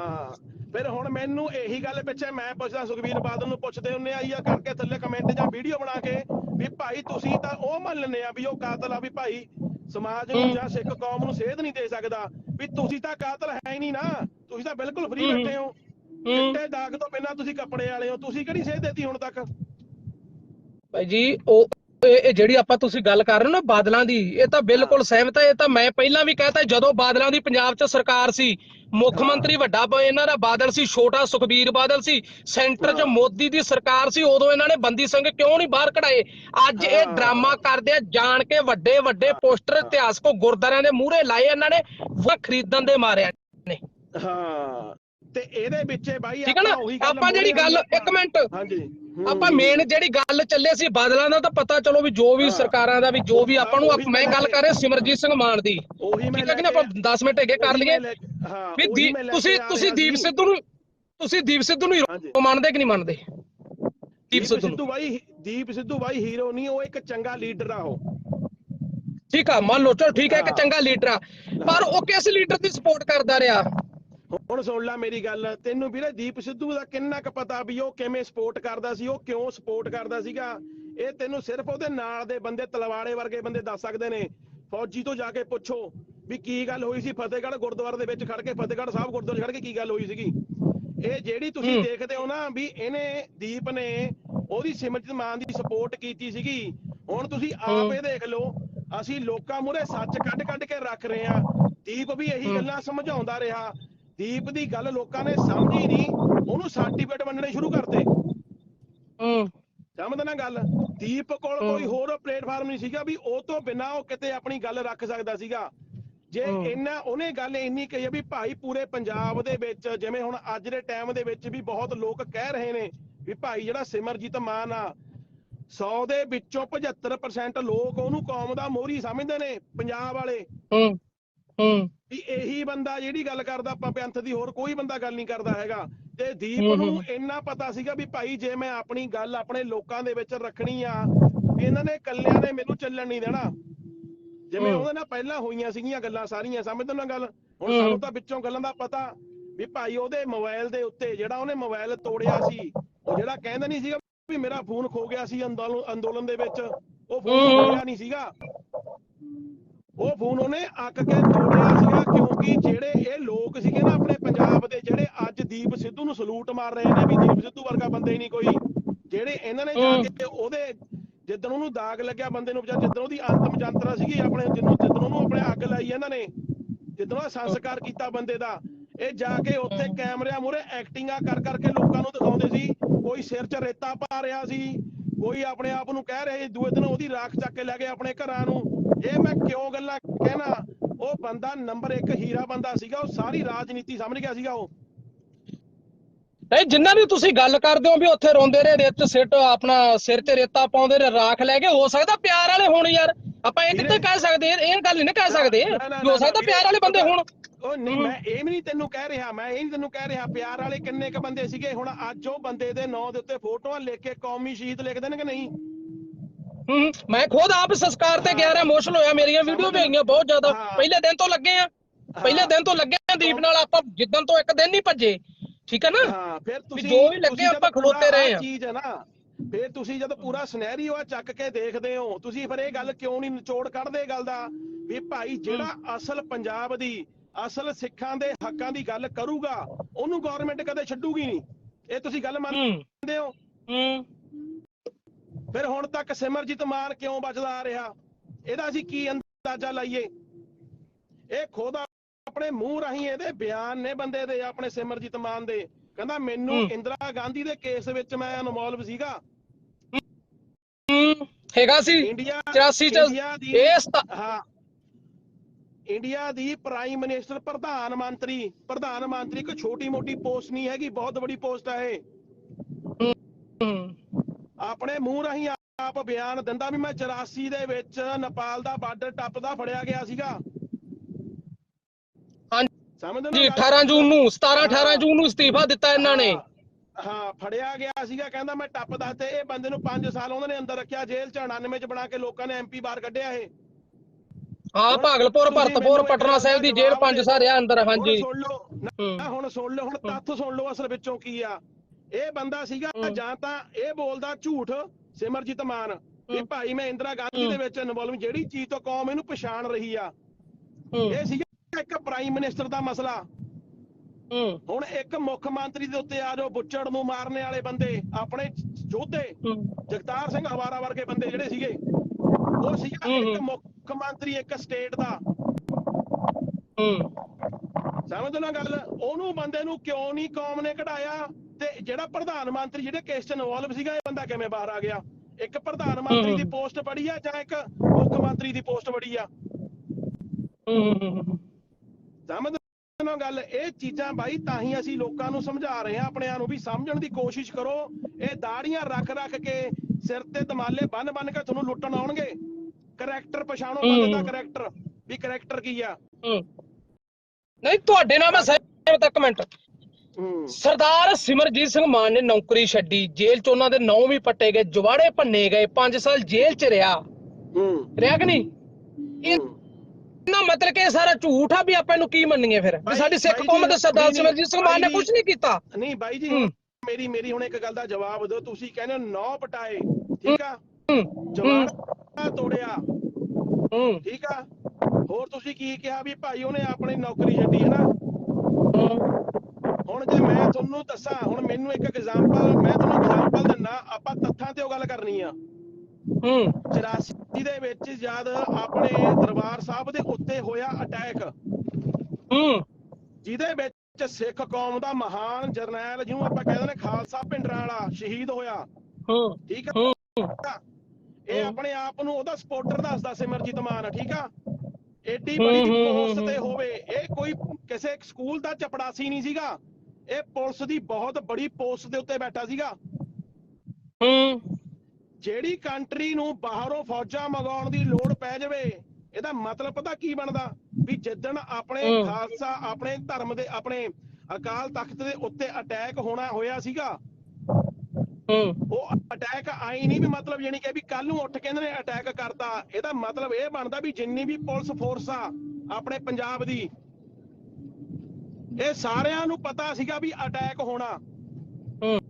[SPEAKER 2] ਫਿਰ ਹੁਣ ਮੈਨੂੰ ਇਹੀ ਗੱਲ ਪਿੱਛੇ ਮੈਂ ਪੁੱਛਦਾ ਸੁਖਬੀਰ ਬਾਦਲ ਨੂੰ ਪੁੱਛਦੇ ਹੁੰਨੇ ਆ ਜਾਂ ਕਰਕੇ ਥੱਲੇ ਕਮੈਂਟ ਜਾਂ ਵੀਡੀਓ ਬਣਾ ਕੇ ਵੀ ਭਾਈ ਤੁਸੀਂ ਤਾਂ ਉਹ ਮੰਨ ਲੈਂਦੇ ਆ ਵੀ ਉਹ ਕਾਤਲ ਆ ਵੀ ਭਾਈ ਸਮਾਜ ਨੂੰ। ਜਾਂ ਸਿੱਖ ਕੌਮ ਨੂੰ ਸੇਧ ਨਹੀਂ ਦੇ ਸਕਦਾ ਵੀ ਤੁਸੀਂ ਤਾਂ ਕਾਤਲ ਹੈ ਹੀ ਨਹੀਂ ਨਾ ਤੁਸੀਂ ਤਾਂ ਬਿਲਕੁਲ ਫ੍ਰੀ। ਬੈਠੇ ਹੋ
[SPEAKER 1] ਹੂੰ
[SPEAKER 2] ਚਿੱਟੇ ਦਾਗ ਤੋਂ ਬਿਨਾਂ ਤੁਸੀਂ ਕੱਪੜੇ ਵਾਲੇ ਹੋ ਤੁਸੀਂ ਕਿਹੜੀ ਸੇਧ ਦਿੱਤੀ ਹੁਣ ਤੱਕ
[SPEAKER 1] ਭਾਈ ਜੀ ਉਹ ਇਹ ਇਹ ਜਿਹੜੀ ਆਪਾਂ ਤੁਸੀਂ ਗੱਲ ਕਰ ਰਹੇ ਹੋ ਨਾ ਬਾਦਲਾਂ ਦੀ ਇਹ ਤਾਂ ਬਿਲਕੁਲ ਸਹਿਮਤ ਹੈ ਇਹ ਤਾਂ ਮੈਂ ਪਹਿਲਾਂ ਵੀ ਕਹਤਾ ਜਦੋਂ ਬਾਦਲਾਂ ਦੀ ਪੰਜਾਬ 'ਚ ਸਰਕਾਰ ਸੀ ਮੁੱਖ। ਮੰਤਰੀ ਵੱਡਾ ਇਹਨਾਂ ਦਾ ਬਾਦਲ ਸੀ ਛੋਟਾ ਸੁਖਬੀਰ ਬਾਦਲ ਸੀ ਸੈਂਟਰ 'ਚ। ਮੋਦੀ ਦੀ ਸਰਕਾਰ ਸੀ ਉਦੋਂ ਇਹਨਾਂ ਨੇ ਬੰਦੀ ਸਿੰਘ ਕਿਉਂ ਨਹੀਂ ਬਾਹਰ ਕਢਾਏ ਅੱਜ ਇਹ। ਡਰਾਮਾ ਕਰਦੇ ਆ ਜਾਣ ਕੇ ਵੱਡੇ ਵੱਡੇ ਪੋਸਟਰ ਇਤਿਹਾਸਕ ਗੁਰਦਾਰਿਆਂ ਦੇ ਮੂਹਰੇ ਲਾਏ ਇਹਨਾਂ ਨੇ ਵ ਖਰੀਦਣ ਦੇ ਮਾਰਿਆ ਨੇ
[SPEAKER 2] ਹਾਂ ਤੇ ਇਹਦੇ ਵਿੱਚੇ ਬਾਈ ਆਪਾਂ ਉਹੀ ਗੱਲ
[SPEAKER 1] ਆਪਾਂ ਜਿਹੜੀ ਗੱਲ ਇੱਕ ਮਿੰਟ
[SPEAKER 2] ਹਾਂਜੀ।
[SPEAKER 1] ਆਪਾਂ ਮੇਨ ਜਿਹੜੀ ਗੱਲ ਚੱਲੇ ਸੀ ਬਾਦਲਾਂ ਦਾ ਤਾਂ ਪਤਾ ਚਲੋ ਵੀ ਜੋ ਵੀ। ਸਰਕਾਰਾਂ ਦਾ ਵੀ ਜੋ ਵੀ ਆਪਾਂ ਨੂੰ ਮੈਂ ਗੱਲ ਕਰ ਰਿਹਾ ਸਿਮਰਜੀਤ ਸਿੰਘ ਮਾਨ ਦੀ ਠੀਕ ਹੈ ਕਿ ਨਾ ਆਪਾਂ
[SPEAKER 2] ਕੇ-
[SPEAKER 1] 10 ਮਿੰਟ ਹੈਗੇ ਕਰ ਲਈਏ ਵੀ ਤੁਸੀਂ ਤੁਸੀਂ ਦੀਪ। ਸਿੱਧੂ ਨੂੰ ਤੁਸੀਂ ਦੀਪ ਸਿੱਧੂ ਨੂੰ। ਹੀਰੋ ਮੰਨਦੇ ਕਿ ਨਹੀਂ ਮੰਨਦੇ ਦੀਪ ਸਿੱਧੂ ਨੂੰ
[SPEAKER 2] ਬਾਈ ਦੀਪ ਸਿੱਧੂ ਬਾਈ ਹੀਰੋ ਨਹੀਂ ਉਹ ਇੱਕ ਚੰਗਾ ਲੀਡਰ ਆ ਉਹ
[SPEAKER 1] ਠੀਕ ਆ ਮੰਨ ਲਓ ਚਲੋ ਠੀਕ ਹੈ ਇੱਕ। ਚੰਗਾ ਲੀਡਰ ਆ ਪਰ ਉਹ ਕਿਸ ਲੀਡਰ ਦੀ ਸਪੋਰਟ ਕਰਦਾ ਰਿਹਾ
[SPEAKER 2] ਹੁਣ ਸੁਣ ਲੈ ਮੇਰੀ ਗੱਲ। ਤੈਨੂੰ ਵੀਰੇ ਦੀਪ ਸਿੱਧੂ ਦਾ ਕਿੰਨਾ ਕੁ ਪਤਾ ਵੀ ਉਹ ਕਿਵੇਂ ਸਪੋਰਟ ਕਰਦਾ ਸੀ ਉਹ ਕਿਉਂ ਸਪੋਰਟ ਕਰਦਾ ਸੀਗਾ? ਇਹ ਤੈਨੂੰ ਸਿਰਫ ਉਹਦੇ ਨਾਲ ਦੇ ਬੰਦੇ ਤਲਵਾੜੇ ਵਰਗੇ ਬੰਦੇ ਦੱਸ ਸਕਦੇ ਨੇ। ਫੌਜੀ ਤੋਂ ਜਾ ਕੇ ਪੁੱਛੋ ਵੀ ਕੀ ਗੱਲ ਹੋਈ ਸੀ? ਫਤਿਹਗੜ੍ਹ ਗੁਰਦੁਆਰੇ ਦੇ ਵਿੱਚ ਖੜ ਕੇ ਫਤਿਹਗੜ੍ਹ ਸਾਹਿਬ ਗੁਰਦੁਆਰੇ ਖੜ ਕੇ ਕੀ ਗੱਲ ਹੋਈ ਸੀਗੀ? ਇਹ ਜਿਹੜੀ ਤੁਸੀਂ। ਦੇਖਦੇ ਹੋ ਨਾ ਵੀ ਇਹਨੇ ਦੀਪ ਨੇ ਉਹਦੀ ਸਿਮਰਜੀਤ ਮਾਨ ਦੀ ਸਪੋਰਟ ਕੀਤੀ ਸੀਗੀ। ਹੁਣ ਤੁਸੀਂ ਆਪ। ਇਹ ਦੇਖ ਲਓ ਅਸੀਂ ਲੋਕਾਂ ਮੂਹਰੇ ਸੱਚ ਕੱਢ ਕੱਢ ਕੇ ਰੱਖ ਰਹੇ ਆ ਦੀਪ ਵੀ ਇਹੀ। ਗੱਲਾਂ ਸਮਝਾਉਂਦਾ ਰਿਹਾ। ਦੀਪ ਦੀ ਗੱਲ ਲੋਕਾਂ ਨੇ ਸਮਝੀ ਨਹੀਂ ਉਹਨੂੰ ਸਰਟੀਫਿਕੇਟ ਵੰਡਣੇ ਸ਼ੁਰੂ ਕਰਤੇ।
[SPEAKER 1] ਹੂੰ।
[SPEAKER 2] ਸਮਝਦਾ ਨਾ ਗੱਲ? ਦੀਪ ਕੋਲ। ਕੋਈ ਹੋਰ ਪਲੇਟਫਾਰਮ ਨਹੀਂ ਸੀਗਾ ਵੀ ਉਹ ਤੋਂ ਬਿਨਾ ਉਹ ਕਿਤੇ ਆਪਣੀ ਗੱਲ ਰੱਖ ਸਕਦਾ ਸੀਗਾ। ਜੇ। ਇੰਨਾ ਉਹਨੇ ਗੱਲ ਇੰਨੀ ਕਹੀ ਆ ਵੀ ਭਾਈ ਪੂਰੇ ਪੰਜਾਬ ਦੇ ਵਿੱਚ ਜਿਵੇਂ ਹੁਣ ਅੱਜ ਦੇ ਟਾਈਮ ਦੇ ਵਿੱਚ ਵੀ ਬਹੁਤ ਲੋਕ ਕਹਿ ਰਹੇ ਨੇ ਵੀ ਭਾਈ ਜਿਹੜਾ ਸਿਮਰਜੀਤ ਮਾਨ ਆ 100 ਦੇ ਵਿੱਚੋਂ 75% ਲੋਕ ਉਹਨੂੰ ਕੌਮ ਦਾ ਮੋਹਰੀ ਸਮਝਦੇ ਨੇ ਪੰਜਾਬ ਵਾਲੇ।
[SPEAKER 1] ਹੂੰ। ਹੂੰ।
[SPEAKER 2] ਵੀ ਇਹੀ ਬੰਦਾ ਜਿਹੜੀ ਗੱਲ ਕਰਦਾ ਆਪਾਂ ਪੰਥ ਦੀ ਹੋਰ ਕੋਈ ਬੰਦਾ ਗੱਲ ਨਹੀਂ ਕਰਦਾ ਹੈਗਾ ਤੇ ਦੀਪ ਨੂੰ। ਇੰਨਾ ਪਤਾ ਸੀਗਾ ਵੀ ਭਾਈ ਜੇ ਮੈਂ ਆਪਣੀ ਗੱਲ ਆਪਣੇ ਲੋਕਾਂ ਦੇ ਵਿੱਚ ਰੱਖਣੀ ਆ ਇਹਨਾਂ ਨੇ ਕੱਲਿਆਂ ਨੇ ਮੈਨੂੰ ਚੱਲਣ ਨਹੀਂ ਦੇਣਾ ਜਿਵੇਂ। ਉਹਦੇ ਨਾਲ ਪਹਿਲਾਂ ਹੋਈਆਂ ਸੀਗੀਆਂ ਗੱਲਾਂ ਸਾਰੀਆਂ ਸਮਝਦੇ ਨਾ ਗੱਲ ਹੁਣ। ਸਾਨੂੰ ਤਾਂ ਵਿੱਚੋਂ ਗੱਲਾਂ ਦਾ ਪਤਾ ਵੀ ਭਾਈ ਉਹਦੇ ਮੋਬਾਈਲ ਦੇ ਉੱਤੇ ਜਿਹੜਾ ਉਹਨੇ ਮੋਬਾਈਲ ਤੋੜਿਆ ਸੀ ਉਹ ਜਿਹੜਾ ਕਹਿੰਦਾ ਨਹੀਂ ਸੀਗਾ ਵੀ ਮੇਰਾ ਫੋਨ ਖੋ ਗਿਆ ਸੀ ਅੰਦੋਲਨ ਅੰਦੋਲਨ ਦੇ ਵਿੱਚ ਉਹ ਫੋਨ। ਖੋਇਆ ਨਹੀਂ ਸੀਗਾ ਉਹ ਫੋਨ ਉਹਨੇ ਅੱਕ ਕੇ ਤੋੜਿਆ ਸੀਗਾ ਕਿਉਂਕਿ ਜਿਹੜੇ ਇਹ ਲੋਕ ਸੀਗੇ ਨਾ ਆਪਣੇ ਪੰਜਾਬ ਦੇ ਜਿਹੜੇ ਅੱਜ ਦੀਪ ਸਿੱਧੂ ਨੂੰ ਸਲੂਟ ਮਾਰ ਰਹੇ ਨੇ ਵੀ ਦੀਪ ਸਿੱਧੂ ਵਰਗਾ ਬੰਦਾ ਹੀ ਨਹੀਂ ਕੋਈ ਜਿਹੜੇ ਇਹਨਾਂ ਨੇ ਜਾ। ਕੇ ਉਹਦੇ ਜਿੱਦਣ ਉਹਨੂੰ ਦਾਗ ਲੱਗਿਆ ਬੰਦੇ ਨੂੰ ਵਿਚਾਰ ਜਿੱਦਣ ਉਹਦੀ ਅੰਤਮ ਯੰਤਰਾ ਸੀਗੀ ਆਪਣੇ ਜਿੱਦਣ ਜਿੱਦਣ ਉਹਨੂੰ ਆਪਣੇ ਅੱਗ ਲਾਈ ਇਹਨਾਂ ਨੇ ਜਿੱਦਣ ਉਹਦਾ ਸੰਸਕਾਰ ਕੀਤਾ ਬੰਦੇ ਦਾ ਇਹ ਜਾ ਕੇ ਉੱਥੇ ਕੈਮਰਿਆਂ ਮੂਹਰੇ ਐਕਟਿੰਗਾਂ ਕਰ ਕਰਕੇ ਲੋਕਾਂ ਨੂੰ ਦਿਖਾਉਂਦੇ ਸੀ ਕੋਈ ਸਿਰ 'ਚ ਰੇਤਾ ਪਾ ਰਿਹਾ ਸੀ ਕੋਈ ਆਪਣੇ ਆਪ ਨੂੰ ਕਹਿ ਰਿਹਾ ਸੀ ਦੂਏ ਦਿਨ ਉਹਦੀ ਰਾਖ ਚੱਕ ਕੇ ਲੈ ਗਏ ਆਪਣੇ ਘਰਾਂ ਨੂੰ ਇਹ ਮੈਂ ਕਿਉਂ ਗੱਲਾਂ ਕਹਿਣਾ? ਉਹ ਬੰਦਾ ਨੰਬਰ 1 ਹੀਰਾ ਬੰਦਾ ਸੀਗਾ ਉਹ ਸਾਰੀ ਰਾਜਨੀਤੀ ਸਮਝ ਗਿਆ ਸੀਗਾ ਉਹ।
[SPEAKER 1] ਨਹੀਂ ਜਿੰਨਾਂ ਦੀ ਤੁਸੀਂ ਗੱਲ ਕਰਦੇ ਹੋ ਵੀ ਉੱਥੇ ਰੋਂਦੇ ਰਹੇ ਰੇਤ ਸਿੱਟ ਆਪਣਾ ਸਿਰ ਤੇ ਰੇਤਾ ਪਾਉਂਦੇ ਰਹੇ ਰਾਖ ਲੈ ਕੇ ਹੋ ਸਕਦਾ ਪਿਆਰ ਵਾਲੇ ਹੋਣ ਯਾਰ। ਆਪਾਂ ਇਹ ਕਿੱਥੇ ਕਹਿ ਸਕਦੇ ਇਹ ਗੱਲ ਨਹੀਂ ਕਹਿ ਸਕਦੇ। ਹੋ ਸਕਦਾ ਪਿਆਰ ਵਾਲੇ ਬੰਦੇ ਹੋਣ।
[SPEAKER 2] ਉਹ ਨਹੀਂ। ਮੈਂ ਇਹ ਵੀ ਨਹੀਂ ਤੈਨੂੰ ਕਹਿ ਰਿਹਾ ਮੈਂ ਇਹ ਨਹੀਂ ਤੈਨੂੰ ਕਹਿ ਰਿਹਾ ਪਿਆਰ ਵਾਲੇ ਕਿੰਨੇ ਕ ਬੰਦੇ ਸੀਗੇ ਹੁਣ ਅੱਜ ਉਹ ਬੰਦੇ ਦੇ ਨਾਂ ਦੇ ਉੱਤੇ ਫੋਟੋਆਂ ਲਿਖ ਕੇ ਕੌਮੀ ਸ਼ਹੀਦ ਲਿਖਦੇ ਨੇ ਕਿ ਨਹੀਂ?
[SPEAKER 1] ਮੈਂ ਖੁਦ ਆਪ ਸੰਸਕਾਰ ਤੇ ਗਿਆ ਰਿਹਾ ਇਮੋਸ਼ਨਲ ਹੋਇਆ ਮੇਰੀਆਂ ਵੀਡੀਓ ਵੀ ਆਈਆਂ ਬਹੁਤ ਜ਼ਿਆਦਾ। ਪਹਿਲੇ ਦਿਨ ਤੋਂ ਲੱਗੇ ਆ ਪਹਿਲੇ ਦਿਨ ਤੋਂ ਲੱਗੇ ਆ ਦੀਪ ਨਾਲ ਆਪਾਂ ਜਿੱਦਣ ਤੋਂ ਇੱਕ ਦਿਨ ਨਹੀਂ ਭੱਜੇ ਠੀਕ ਹੈ ਨਾ?
[SPEAKER 2] ਹਾਂ ਫਿਰ ਤੁਸੀਂ
[SPEAKER 1] ਜੋ ਵੀ ਲੱਗੇ ਆਪਾਂ ਖਲੋਤੇ ਰਹੇ ਆ।
[SPEAKER 2] ਚੀਜ਼ ਹੈ ਨਾ ਫਿਰ ਤੁਸੀਂ ਜਦ ਪੂਰਾ ਸਿਨੈਰੀਓ ਆ ਚੱਕ ਕੇ ਦੇਖਦੇ ਹੋ ਤੁਸੀਂ ਫਿਰ ਇਹ ਗੱਲ ਕਿਉਂ ਨਹੀਂ ਨਿਚੋੜ ਕੱਢਦੇ ਗੱਲ ਦਾ? ਵੀ ਭਾਈ ਜਿਹੜਾ ਅਸਲ ਪੰਜਾਬ ਦੀ ਅਸਲ ਸਿੱਖਾਂ ਦੇ ਹੱਕਾਂ ਦੀ ਗੱਲ ਕਰੂਗਾ ਉਹਨੂੰ ਗਵਰਨਮੈਂਟ ਕਦੇ ਛੱਡੂਗੀ ਨਹੀਂ। ਇਹ ਤੁਸੀਂ ਗੱਲ ਮੰਨਦੇ ਹੋ?
[SPEAKER 1] ਹੂੰ।
[SPEAKER 2] ਫਿਰ ਹੁਣ ਤੱਕ ਸਿਮਰਜੀਤ ਮਾਨ ਕਿਉਂ ਬਚਦਾ ਆ ਰਿਹਾ? ਇਹਦਾ ਅਸੀਂ ਕੀ ਅੰਦਾਜ਼ਾ ਲਾਈਏ? ਇਹ ਖੁਦ ਆਪਣੇ ਮੂੰਹ ਰਾਹੀਂ ਇਹਦੇ ਬਿਆਨ ਨੇ ਬੰਦੇ ਦੇ ਆਪਣੇ ਸਿਮਰਜੀਤ ਮਾਨ ਦੇ। ਕਹਿੰਦਾ ਮੈਨੂੰ। ਇੰਦਰਾ ਗਾਂਧੀ ਦੇ ਕੇਸ ਵਿੱਚ ਮੈਂ ਇਨਵੋਲਵ ਸੀਗਾ।
[SPEAKER 1] ਹੈਗਾ ਸੀ।
[SPEAKER 2] ਇੰਡੀਆ
[SPEAKER 1] 84 ਚ ਸਤਾ-
[SPEAKER 2] ਹਾਂ। ਇੰਡੀਆ ਦੀ ਪ੍ਰਾਈਮ ਮਿਨਿਸਟਰ ਪ੍ਰਧਾਨ ਮੰਤਰੀ ਪ੍ਰਧਾਨ ਮੰਤਰੀ ਕੋਈ ਛੋਟੀ ਮੋਟੀ ਪੋਸਟ ਨਹੀਂ ਹੈਗੀ ਬਹੁਤ ਵੱਡੀ ਪੋਸਟ ਹੈ ਇਹ ਆਪਣੇ ਮੂੰਹ ਰਾਹੀਂ ਆਪ ਬਿਆਨ ਦਿੰਦਾ ਵੀ ਮੈਂ 84 ਦੇ ਵਿੱਚ ਨੇਪਾਲ ਦਾ ਬਾਰਡਰ ਟੱਪਦਾ ਫੜਿਆ ਗਿਆ ਸੀਗਾ। ਸਮਝਦੇ
[SPEAKER 1] ਜੀ
[SPEAKER 2] ਹੋ ਗੱਲ?
[SPEAKER 1] 18 ਜੂਨ ਨੂੰ 17 18 ਜੂਨ ਨੂੰ ਅਸਤੀਫਾ ਦਿੱਤਾ ਇਹਨਾਂ ਨੇ।
[SPEAKER 2] ਹਾਂ, ਫੜਿਆ ਗਿਆ ਸੀਗਾ ਕਹਿੰਦਾ ਮੈਂ ਟੱਪਦਾ ਤੇ ਇਹ ਬੰਦੇ ਨੂੰ 5 ਸਾਲ ਉਹਨਾਂ ਨੇ ਅੰਦਰ ਰੱਖਿਆ ਜੇਲ੍ਹ ਚ 99 ਚ ਬਣਾ ਕੇ ਲੋਕਾਂ ਨੇ ਐਮਪੀ ਬਾਹਰ ਕੱਢਿਆ ਇਹ।
[SPEAKER 1] ਹਾਂ ਭਾਗਲਪੁਰ ਭਰਤਪੁਰ ਪਟਨਾ ਸਾਹਿਬ ਦੀ ਜੇਲ੍ਹ
[SPEAKER 2] ਜਵਾਬ
[SPEAKER 1] ਪੰਜ
[SPEAKER 2] ਦੇ
[SPEAKER 1] ਸਾਲ ਰਿਹਾ ਅੰਦਰ ਹਾਂਜੀ।
[SPEAKER 2] ਸੁਣ ਲਓ। ਹੁਣ ਸੁਣ ਲਓ ਹੁਣ ਤੱਥ ਸੁਣ ਲਓ ਅਸਲ ਵਿੱਚੋਂ ਕੀ ਆ। ਇਹ ਬੰਦਾ ਸੀਗਾ। ਜਾਂ ਤਾਂ ਇਹ ਬੋਲਦਾ ਝੂਠ ਸਿਮਰਜੀਤ ਮਾਨ ਵੀ। ਭਾਈ ਮੈਂ ਇੰਦਰਾ ਗਾਂਧੀ। ਦੇ ਵਿੱਚ ਇਨਵੋਲਵ ਜਿਹੜੀ ਚੀਜ਼ ਤੋਂ ਕੌਮ ਇਹਨੂੰ ਪਛਾਣ ਰਹੀ ਆ। ਇਹ ਸੀਗਾ ਇੱਕ ਪ੍ਰਾਈਮ ਮਿਨਿਸਟਰ ਦਾ ਮਸਲਾ। ਹੁਣ ਇੱਕ ਮੁੱਖ ਮੰਤਰੀ ਦੇ ਉੱਤੇ ਆ ਜਾਓ ਬੁੱਚੜ ਨੂੰ ਮਾਰਨੇ ਵਾਲੇ ਬੰਦੇ ਆਪਣੇ ਯੋਧੇ ਜਗਤਾਰ ਸਿੰਘ ਹਵਾਰਾ ਵਰਗੇ ਬੰਦੇ ਜਿਹੜੇ ਸੀਗੇ ਉਹ ਸੀਗਾ ਇੱਕ। ਮੁੱਖ ਮੰਤਰੀ ਇੱਕ ਸਟੇਟ ਦਾ। ਸਮਝਦੇ ਨਾ ਗੱਲ? ਉਹਨੂੰ ਬੰਦੇ ਨੂੰ ਕਿਉਂ ਨਹੀਂ ਕੌਮ ਨੇ ਕਢਾਇਆ? ਤੇ ਜਿਹੜਾ ਪ੍ਰਧਾਨ ਮੰਤਰੀ ਜਿਹੜੇ ਕੇਸ ਚ ਇਨਵੋਲਵ ਸੀਗਾ ਇਹ ਬੰਦਾ ਕਿਵੇਂ ਬਾਹਰ ਆ ਗਿਆ? ਇੱਕ ਪ੍ਰਧਾਨ ਮੰਤਰੀ ਦੀ। ਪੋਸਟ ਬੜੀ ਆ ਜਾਂ ਇੱਕ ਮੁੱਖ ਮੰਤਰੀ ਦੀ ਪੋਸਟ ਬੜੀ ਆ?
[SPEAKER 1] ਹੂੰ
[SPEAKER 2] ਸਮਝਦੇ ਨਾ ਗੱਲ ਇਹ ਚੀਜ਼ਾਂ ਬਾਈ ਤਾਂ ਹੀ ਅਸੀਂ ਲੋਕਾਂ ਨੂੰ ਸਮਝਾ ਰਹੇ ਹਾਂ ਆਪਣਿਆਂ ਨੂੰ ਵੀ ਸਮਝਣ ਦੀ ਕੋਸ਼ਿਸ਼ ਕਰੋ। ਇਹ ਦਾੜੀਆਂ ਰੱਖ ਰੱਖ ਕੇ ਸਿਰ ਤੇ ਦਮਾਲੇ ਬੰਨ ਬੰਨ ਕੇ ਤੁਹਾਨੂੰ ਲੁੱਟਣ ਆਉਣਗੇ। ਕਰੈਕਟਰ ਪਛਾਣੋ ਬੰਦੇ ਦਾ। ਕਰੈਕਟਰ ਵੀ ਕਰੈਕਟਰ ਕੀ ਆ?
[SPEAKER 1] ਹੂੰ। ਨਹੀਂ ਤੁਹਾਡੇ ਨਾਲ ਮੈਂ ਸਹਿਮਤ ਇੱਕ ਮਿੰਟ।
[SPEAKER 2] ਹੂੰ
[SPEAKER 1] ਸਰਦਾਰ ਸਿਮਰਜੀਤ ਸਿੰਘ ਮਾਨ ਨੇ ਨੌਕਰੀ ਛੱਡੀ ਜੇਲ੍ਹ ਚ ਉਹਨਾਂ ਦੇ ਨੌ ਵੀ ਪੱਟੇ ਗਏ ਜਵਾੜੇ ਭੰਨੇ ਗਏ 5 ਸਾਲ ਜੇਲ੍ਹ ਚ ਰਿਹਾ।
[SPEAKER 2] ਹੂੰ।
[SPEAKER 1] ਰਿਹਾ ਕਿ ਨਹੀਂ? ਇਹ
[SPEAKER 2] ਹੂੰ।
[SPEAKER 1] ਨਾ ਮਤਲਬ ਕਿ ਸਾਰਾ ਝੂਠ ਆ ਵੀ ਆਪਾਂ ਇਹਨੂੰ ਕੀ ਮੰਨੀਏ ਫਿਰ? ਵੀ ਸਾਡੀ ਸਿੱਖ ਕੌਮ ਦੇ ਸਰਦਾਰ ਸਿਮਰਜੀਤ ਸਿੰਘ ਮਾਨ ਨੇ ਕੁਝ ਨਹੀਂ ਕੀਤਾ।
[SPEAKER 2] ਨਹੀਂ ਬਾਈ ਜੀ। ਮੇਰੀ ਮੇਰੀ ਹੁਣ ਇੱਕ ਗੱਲ ਦਾ ਜਵਾਬ ਦਿਓ ਤੁਸੀਂ ਕਹਿੰਦੇ ਹੋ ਨੌ ਪਟਾਏ ਠੀਕ ਆ?
[SPEAKER 1] ਹੂੰ।
[SPEAKER 2] ਜਵਾਨ ਤੋੜਿਆ।
[SPEAKER 1] ਹੂੰ।
[SPEAKER 2] ਠੀਕ ਆ? ਹੋਰ ਤੁਸੀਂ ਕੀ ਕਿਹਾ ਵੀ ਭਾਈ ਉਹਨੇ ਆਪਣੀ ਨੌਕਰੀ ਛੱਡੀ ਹੈ। ਨਾ ਹੁਣ ਜੇ ਮੈਂ ਤੁਹਾਨੂੰ ਦੱਸਾਂ ਹੁਣ ਮੈਨੂੰ ਇੱਕ ਐਗਜ਼ਾਮਪਲ ਮੈਂ ਤੁਹਾਨੂੰ ਐਗਜ਼ਾਮਪਲ ਦਿੰਦਾ ਆਪਾਂ ਤੱਥਾਂ ਤੇ ਉਹ ਗੱਲ ਕਰਨੀ ਆ।
[SPEAKER 1] ਹੂੰ।
[SPEAKER 2] 84 ਦੇ ਵਿੱਚ ਜਦ ਆਪਣੇ ਦਰਬਾਰ ਸਾਹਿਬ ਦੇ ਉੱਤੇ ਹੋਇਆ ਅਟੈਕ
[SPEAKER 1] ਹੂੰ।
[SPEAKER 2] ਜਿਹਦੇ ਵਿੱਚ ਸਿੱਖ ਕੌਮ ਦਾ ਮਹਾਨ ਜਰਨੈਲ ਜਿਹਨੂੰ ਆਪਾਂ ਕਹਿੰਦੇ ਨੇ ਖਾਲਸਾ ਪਿੰਡਰਾਂ ਵਾਲਾ ਸ਼ਹੀਦ ਹੋਇਆ।
[SPEAKER 1] ਹੂੰ।
[SPEAKER 2] ਠੀਕ
[SPEAKER 1] ਹੂੰ।
[SPEAKER 2] ਇਹ ਆਪਣੇ ਆਪ ਨੂੰ ਉਹਦਾ ਸਪੋਰਟਰ ਦੱਸਦਾ ਸਿਮਰਜੀਤ ਮਾਨ ਠੀਕ ਆ? ਏਡੀ ਬੜੀ ਪੋਸਟ ਤੇ। ਹੋਵੇ ਇਹ ਕੋਈ ਕਿਸੇ ਸਕੂਲ ਦਾ ਚਪੜਾਸੀ ਨਹੀਂ ਸੀਗਾ। ਇਹ ਪੁਲਿਸ ਦੀ ਬਹੁਤ ਬੜੀ ਪੋਸਟ ਦੇ ਉੱਤੇ ਬੈਠਾ ਸੀਗਾ।
[SPEAKER 1] ਹੂੰ।
[SPEAKER 2] ਜਿਹੜੀ ਕੰਟਰੀ ਨੂੰ ਬਾਹਰੋਂ ਫੌਜਾਂ ਮੰਗਾਉਣ ਦੀ ਲੋੜ ਪੈ ਜਾਵੇ ਇਹਦਾ ਮਤਲਬ ਪਤਾ ਕੀ ਬਣਦਾ? ਵੀ ਜਿੱਦਣ ਆਪਣੇ। ਖਾਲਸਾ ਆਪਣੇ ਧਰਮ ਦੇ ਆਪਣੇ ਅਕਾਲ ਤਖਤ ਦੇ ਉੱਤੇ ਅਟੈਕ ਹੋਣਾ ਹੋਇਆ ਸੀਗਾ ਉਹ ਅਟੈਕ ਆਈ ਨਹੀਂ ਵੀ ਮਤਲਬ ਯਾਨੀ ਕਿ ਵੀ ਕੱਲ ਨੂੰ ਉੱਠ ਕੇ ਇਹਨਾਂ ਨੇ ਅਟੈਕ ਕਰਤਾ। ਇਹਦਾ ਮਤਲਬ ਇਹ ਬਣਦਾ ਵੀ ਜਿੰਨੀ ਵੀ ਪੁਲਿਸ ਫੋਰਸ ਆ ਆਪਣੇ ਪੰਜਾਬ ਦੀ ਇਹ ਸਾਰਿਆਂ ਨੂੰ ਪਤਾ ਸੀਗਾ ਵੀ ਅਟੈਕ ਹੋਣਾ।
[SPEAKER 1] ਹੂੰ।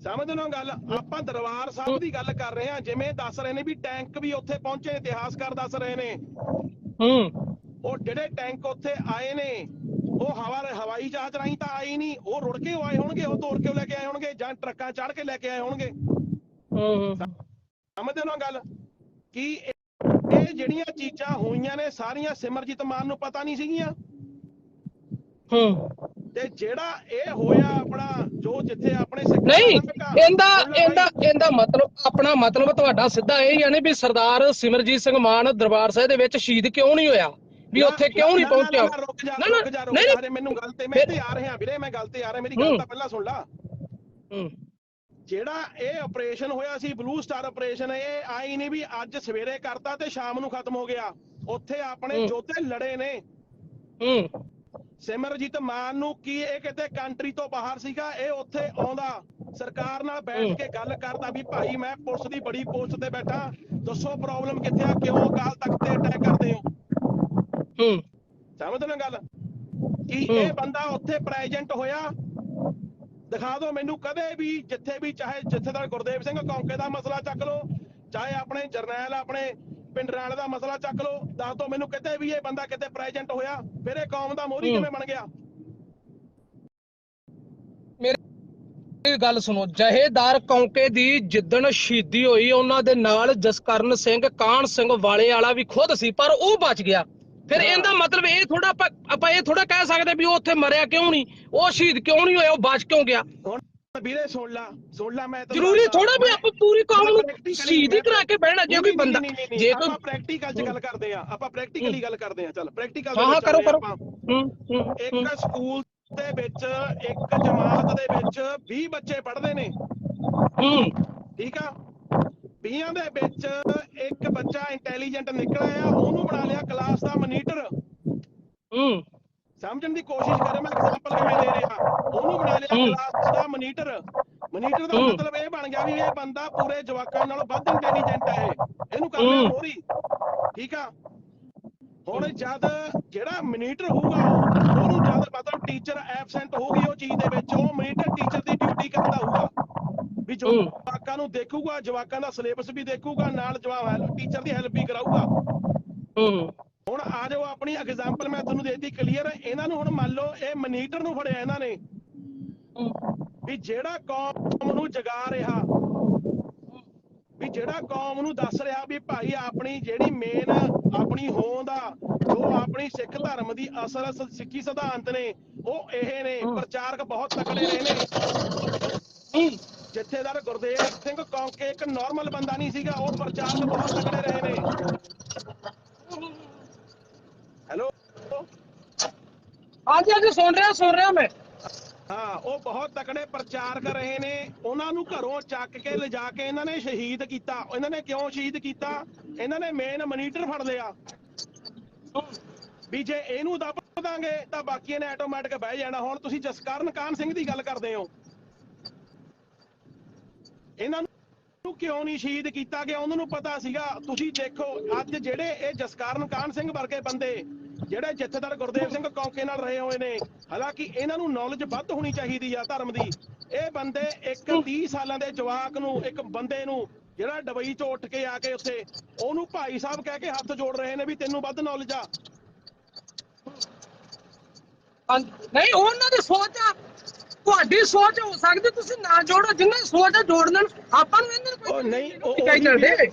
[SPEAKER 2] ਸਮਝਦੇ ਹੋ ਗੱਲ? ਆਪਾਂ ਦਰਬਾਰ ਸਾਹਿਬ ਦੀ ਗੱਲ ਕਰ ਰਹੇ ਹਾਂ ਜਿਵੇਂ ਦੱਸ ਰਹੇ ਨੇ ਵੀ ਟੈਂਕ ਵੀ ਉੱਥੇ ਪਹੁੰਚੇ ਇਤਿਹਾਸਕਾਰ ਦੱਸ ਰਹੇ ਨੇ।
[SPEAKER 1] ਹੂੰ।
[SPEAKER 2] ਉਹ ਜਿਹੜੇ ਟੈਂਕ ਉੱਥੇ ਆਏ ਨੇ ਉਹ ਹਵਾ ਹਵਾਈ ਜਹਾਜ਼ ਰਾਹੀਂ ਤਾਂ ਆਏ ਨਹੀਂ ਉਹ ਰੁੜ ਕੇ ਆਏ ਹੋਣਗੇ ਉਹ ਤੋੜ ਕੇ ਲੈ ਕੇ ਆਏ ਹੋਣਗੇ ਜਾਂ ਟਰੱਕਾਂ ਚੜ੍ਹ ਕੇ ਲੈ ਕੇ ਆਏ ਹੋਣਗੇ।
[SPEAKER 1] ਹੂੰ
[SPEAKER 2] ਸਮਝਦੇ ਹੋ ਨਾ ਗੱਲ? ਕਿ ਇਹ ਜਿਹੜੀਆਂ ਚੀਜ਼ਾਂ ਹੋਈਆਂ ਨੇ ਸਾਰੀਆਂ ਸਿਮਰਜੀਤ ਮਾਨ ਨੂੰ ਪਤਾ ਨਹੀਂ ਸੀਗੀਆਂ? ਤੇ ਜਿਹੜਾ ਇਹ ਹੋਇਆ ਆਪਣਾ ਜੋ ਜਿੱਥੇ ਆਪਣੇ
[SPEAKER 1] ਨਹੀਂ ਇਹਦਾ ਇਹਦਾ ਇਹਦਾ ਮਤਲਬ ਆਪਣਾ ਮਤਲਬ ਤੁਹਾਡਾ ਸਿੱਧਾ ਇਹ ਹੀ ਆ ਨੇ ਵੀ ਸਰਦਾਰ ਸਿਮਰਜੀਤ ਸਿੰਘ ਮਾਨ ਦਰਬਾਰ ਸਾਹਿਬ ਦੇ ਵਿੱਚ ਸ਼ਹੀਦ ਕਿਉਂ ਨਹੀਂ ਹੋਇਆ? ਵੀ ਉੱਥੇ ਕਿਉਂ ਨਹੀਂ ਪਹੁੰਚਿਆ?
[SPEAKER 2] ਨਾ,
[SPEAKER 1] ਨਾ, ਨਹੀਂ,
[SPEAKER 2] ਮੈਨੂੰ ਗੱਲ ਤੇ ਮੈਂ ਤੇ ਆ ਰਿਹਾ ਵੀਰੇ ਮੈਂ ਗੱਲ ਤੇ ਆ ਰਿਹਾ ਮੇਰੀ ਗੱਲ। ਤਾਂ ਪਹਿਲਾਂ ਸੁਣ ਲਾ।
[SPEAKER 1] ਹੂੰ।
[SPEAKER 2] ਜਿਹੜਾ ਇਹ ਆਪਰੇਸ਼ਨ ਹੋਇਆ ਸੀ ਬਲੂ ਸਟਾਰ ਆਪਰੇਸ਼ਨ ਇਹ ਆਈ ਨਹੀਂ ਵੀ ਅੱਜ ਸਵੇਰੇ ਕਰਤਾ ਤੇ ਸ਼ਾਮ ਨੂੰ ਖਤਮ ਹੋ ਗਿਆ। ਉੱਥੇ ਆਪਣੇ। ਜੋਧੇ ਲੜੇ ਨੇ।
[SPEAKER 1] ਹੂੰ।
[SPEAKER 2] ਸਿਮਰਜੀਤ ਮਾਨ ਨੂੰ ਕੀ ਇਹ ਕਿਤੇ ਕੰਟਰੀ ਤੋਂ ਬਾਹਰ ਸੀਗਾ? ਇਹ ਉੱਥੇ ਆਉਂਦਾ। ਸਰਕਾਰ ਨਾਲ ਬੈਠ। ਕੇ ਗੱਲ ਕਰਦਾ ਵੀ ਭਾਈ ਮੈਂ ਪੁਲਿਸ ਦੀ ਬੜੀ ਪੋਸਟ ਤੇ ਬੈਠਾ। ਦੱਸੋ ਪ੍ਰੋਬਲਮ ਕਿੱਥੇ ਆ? ਕਿਉਂ ਅਕਾਲ ਤਖਤ ਤੇ ਅਟੈਕ ਕਰਦੇ ਹੋ?
[SPEAKER 1] ਹੂੰ।
[SPEAKER 2] ਸਮਝਦੇ ਨਾ ਗੱਲ? ਕਿ। ਇਹ ਬੰਦਾ ਉੱਥੇ ਪ੍ਰੈਜ਼ੈਂਟ ਹੋਇਆ? ਦਿਖਾ ਦਿਓ ਮੈਨੂੰ ਕਦੇ ਵੀ ਜਿੱਥੇ ਵੀ ਚਾਹੇ ਜਥੇਦਾਰ ਗੁਰਦੇਵ ਸਿੰਘ ਕੌਂਕੇ ਦਾ ਮਸਲਾ ਚੱਕ ਲਓ ਚਾਹੇ ਆਪਣੇ ਜਰਨੈਲ ਆਪਣੇ ਪਿੰਡਰਾਲ ਦਾ ਮਸਲਾ ਚੱਕ ਲਓ ਦੱਸ ਦਿਓ ਮੈਨੂੰ ਕਿਤੇ ਵੀ ਇਹ ਬੰਦਾ ਕਿਤੇ ਪ੍ਰੈਜ਼ੈਂਟ ਹੋਇਆ ਫਿਰ ਇਹ ਕੌਮ ਦਾ ਮੋਹਰੀ। ਕਿਵੇਂ ਬਣ ਗਿਆ?
[SPEAKER 1] ਇਹ ਗੱਲ ਸੁਣੋ ਜਹੇਦਾਰ ਕੌਂਕੇ ਦੀ ਜਿੱਦਣ ਸ਼ਹੀਦੀ ਹੋਈ ਉਹਨਾਂ ਦੇ ਨਾਲ ਜਸਕਰਨ ਸਿੰਘ ਕਾਹਨ ਸਿੰਘ ਵਾਲੇ ਵਾਲਾ ਵੀ ਖੁਦ ਸੀ ਪਰ ਉਹ ਬਚ ਗਿਆ। ਫਿਰ। ਇਹਦਾ ਮਤਲਬ ਇਹ ਥੋੜਾ ਆਪਾਂ ਇਹ ਥੋੜਾ ਕਹਿ ਸਕਦੇ ਵੀ ਉਹ ਉੱਥੇ ਮਰਿਆ ਕਿਉਂ ਨਹੀਂ? ਉਹ ਸ਼ਹੀਦ ਕਿਉਂ ਨਹੀਂ ਹੋਇਆ? ਉਹ ਬਚ ਕਿਉਂ ਗਿਆ?
[SPEAKER 2] ਵੀਰੇ ਸੁਣ ਲਾ ਸੁਣ ਲਾ ਮੈਂ
[SPEAKER 1] ਜ਼ਰੂਰੀ। ਥੋੜਾ ਵੀ ਆਪਾਂ ਪੂਰੀ ਕੌਮ ਨੂੰ ਸ਼ਹੀਦ ਹੀ ਕਰਾ ਕੇ ਬਹਿਣਾ ਜੇ ਕੋਈ ਬੰਦਾ ਜੇ
[SPEAKER 2] ਆਪਾਂ
[SPEAKER 1] ਕੋਈ
[SPEAKER 2] ਪ੍ਰੈਕਟੀਕਲ 'ਚ ਗੱਲ ਕਰਦੇ ਆ ਆਪਾਂ ਪ੍ਰੈਕਟੀਕਲੀ ਗੱਲ ਕਰਦੇ ਆ ਚੱਲ ਪ੍ਰੈਕਟੀਕਲ
[SPEAKER 1] ਹਾਂ ਹਾਂ ਕਰੋ ਕਰੋ।
[SPEAKER 2] ਇੱਕ ਸਕੂਲ ਦੇ ਵਿੱਚ ਇੱਕ ਜਮਾਤ ਦੇ ਵਿੱਚ 20 ਬੱਚੇ ਪੜ੍ਹਦੇ ਨੇ।
[SPEAKER 1] ਹੂੰ।
[SPEAKER 2] ਠੀਕ ਆ? 20 ਦੇ ਵਿੱਚ ਇੱਕ ਬੱਚਾ ਇੰਟੈਲੀਜੈਂਟ ਨਿਕਲਿਆ ਉਹਨੂੰ ਬਣਾ ਲਿਆ ਕਲਾਸ ਦਾ ਮਨੀਟਰ
[SPEAKER 1] ਹੂੰ।
[SPEAKER 2] ਸਮਝਣ ਦੀ ਕੋਸ਼ਿਸ਼ ਕਰ ਮੈਂ ਐਗਜ਼ਾਮਪਲ ਕਿਵੇਂ ਦੇ ਰਿਹਾ ਉਹਨੂੰ ਬਣਾ ਲਿਆ। ਕਲਾਸ ਦਾ ਮਨੀਟਰ ਮਨੀਟਰ ਦਾ। ਮਤਲਬ ਇਹ ਬਣ ਗਿਆ ਵੀ ਇਹ ਬੰਦਾ ਪੂਰੇ ਜਵਾਕਾਂ ਨਾਲੋਂ ਵੱਧ ਇੰਟੈਲੀਜੈਂਟ ਹੈ ਇਹ ਇਹਨੂੰ ਕਰ ਲਿਆ
[SPEAKER 1] ਹੂੰ।
[SPEAKER 2] ਮੋਰੀ ਠੀਕ ਆ ਹੁਣ ਜਦ ਜਿਹੜਾ ਮਨੀਟਰ ਹੋਊਗਾ ਉਹ- ਉਹਨੂੰ ਜਦ ਮਤਲਬ ਟੀਚਰ ਐਬਸੈਂਟ ਹੋਊਗੀ ਉਹ ਚੀਜ਼ ਦੇ ਵਿੱਚ ਉਹ ਮਨੀਟਰ ਟੀਚਰ ਦੀ ਡਿਊਟੀ ਕਰਦਾ ਹੋਊਗਾ ਵੀ
[SPEAKER 1] ਹੂੰ।
[SPEAKER 2] ਜਵਾਕਾਂ ਨੂੰ ਦੇਖੂਗਾ ਜਵਾਕਾਂ ਦਾ ਸਿਲੇਬਸ ਵੀ ਦੇਖੂਗਾ ਨਾਲ ਜਵਾਬ ਟੀਚਰ ਦੀ ਹੈਲਪ ਵੀ ਕਰਾਊਗਾ
[SPEAKER 1] ਹੂੰ
[SPEAKER 2] ਹੁਣ ਆ ਜਾਓ ਆਪਣੀ ਐਗਜ਼ਾਮਪਲ ਮੈਂ ਤੁਹਾਨੂੰ ਦੇਤੀ ਕਲੀਅਰ ਇਹਨਾਂ ਨੂੰ ਹੁਣ ਮੰਨ ਲਓ ਇਹ ਮਨੀਟਰ ਨੂੰ ਫੜਿਆ ਇਹਨਾਂ ਨੇ। ਵੀ ਜਿਹੜਾ ਕੌਮ ਨੂੰ ਜਗਾ ਰਿਹਾ ਵੀ ਜਿਹੜਾ ਕੌਮ ਨੂੰ ਦੱਸ ਰਿਹਾ ਵੀ ਭਾਈ ਆਪਣੀ ਜਿਹੜੀ ਮੇਨ ਆਪਣੀ ਹੋਂਦ ਆ ਜੋ ਆਪਣੀ ਸਿੱਖ ਧਰਮ ਦੀ ਅਸਲ ਸਿੱਖੀ ਸਿਧਾਂਤ ਨੇ ਉਹ ਇਹ ਨੇ। ਪ੍ਰਚਾਰਕ ਬਹੁਤ ਤਕੜੇ ਰਹੇ ਨੇ। ਜਥੇਦਾਰ ਗੁਰਦੇਵ ਸਿੰਘ ਕੌਂਕੇ ਇੱਕ ਨਾਰਮਲ ਬੰਦਾ ਨਹੀਂ ਸੀਗਾ ਉਹ ਪ੍ਰਚਾਰਕ ਬਹੁਤ ਤਕੜੇ ਰਹੇ ਨੇ ਹੈਲੋ
[SPEAKER 1] ਹਾਂਜੀ ਹਾਂਜੀ, ਸੁਣ ਰਿਹਾ ਸੁਣ ਰਿਹਾ ਮੈਂ।
[SPEAKER 2] ਹਾਂ, ਉਹ ਬਹੁਤ ਤਕੜੇ ਪ੍ਰਚਾਰਕ ਰਹੇ ਨੇ। ਉਹਨਾਂ ਨੂੰ ਘਰੋਂ ਚੱਕ ਕੇ ਲਿਜਾ ਕੇ ਇਹਨਾਂ ਨੇ ਸ਼ਹੀਦ ਕੀਤਾ। ਇਹਨਾਂ ਨੇ ਕਿਉਂ ਸ਼ਹੀਦ ਕੀਤਾ? ਇਹਨਾਂ ਨੇ ਮੇਨ ਮਨੀਟਰ ਫੜ ਲਿਆ। ਵੀ ਜੇ ਇਹਨੂੰ ਦੱਬ ਦਾਂਗੇ, ਤਾਂ ਬਾਕੀਆਂ ਨੇ ਆਟੋਮੈਟਿਕ ਬਹਿ ਜਾਣਾ। ਹੁਣ ਤੁਸੀਂ ਜਸਕਰਨ ਕਾਨ ਸਿੰਘ ਦੀ ਗੱਲ ਕਰਦੇ ਹੋ? ਇਹਨਾਂ ਨੂੰ ਕਿਉਂ ਨਹੀਂ ਸ਼ਹੀਦ ਕੀਤਾ ਗਿਆ? ਉਹਨਾਂ ਨੂੰ ਪਤਾ ਸੀਗਾ। ਤੁਸੀਂ ਦੇਖੋ, ਅੱਜ ਜਿਹੜੇ ਇਹ ਜਸਕਰਨ ਕਾਨ ਸਿੰਘ ਵਰਗੇ ਬੰਦੇ ਜਿਹੜੇ ਜਥੇਦਾਰ ਗੁਰਦੇਵ ਸਿੰਘ ਕੌਂਕੇ ਨਾਲ ਰਹੇ ਹੋਏ ਨੇ ਹਾਲਾਂਕਿ ਇਹਨਾਂ ਨੂੰ ਨੌਲੇਜ ਵੱਧ ਹੋਣੀ ਚਾਹੀਦੀ ਆ ਧਰਮ ਦੀ। ਇਹ ਬੰਦੇ ਇੱਕ 30 ਸਾਲਾਂ ਦੇ ਜਵਾਕ ਨੂੰ ਇੱਕ ਬੰਦੇ ਨੂੰ ਜਿਹੜਾ ਡਬਈ ਤੋਂ ਉੱਠ ਕੇ ਆ ਕੇ ਉੱਥੇ ਉਹਨੂੰ ਭਾਈ ਸਾਹਿਬ ਕਹਿ ਕੇ ਹੱਥ ਜੋੜ ਰਹੇ ਨੇ ਵੀ ਤੈਨੂੰ ਵੱਧ ਨੌਲੇਜ ਆ।
[SPEAKER 1] ਨਹੀਂ ਉਹਨਾਂ ਦੀ ਸੋਚ ਆ। ਤੁਹਾਡੀ ਸੋਚ ਹੋ ਸਕਦੀ ਤੁਸੀਂ ਨਾ ਜੋੜੋ ਜਿੰਨੇ ਸੋਚ ਜੋੜ ਲੈਣ ਆਪਾਂ ਨੂੰ ਇਹਨਾਂ
[SPEAKER 2] ਉਹ ਨਹੀਂ ਉਹ ਉਹ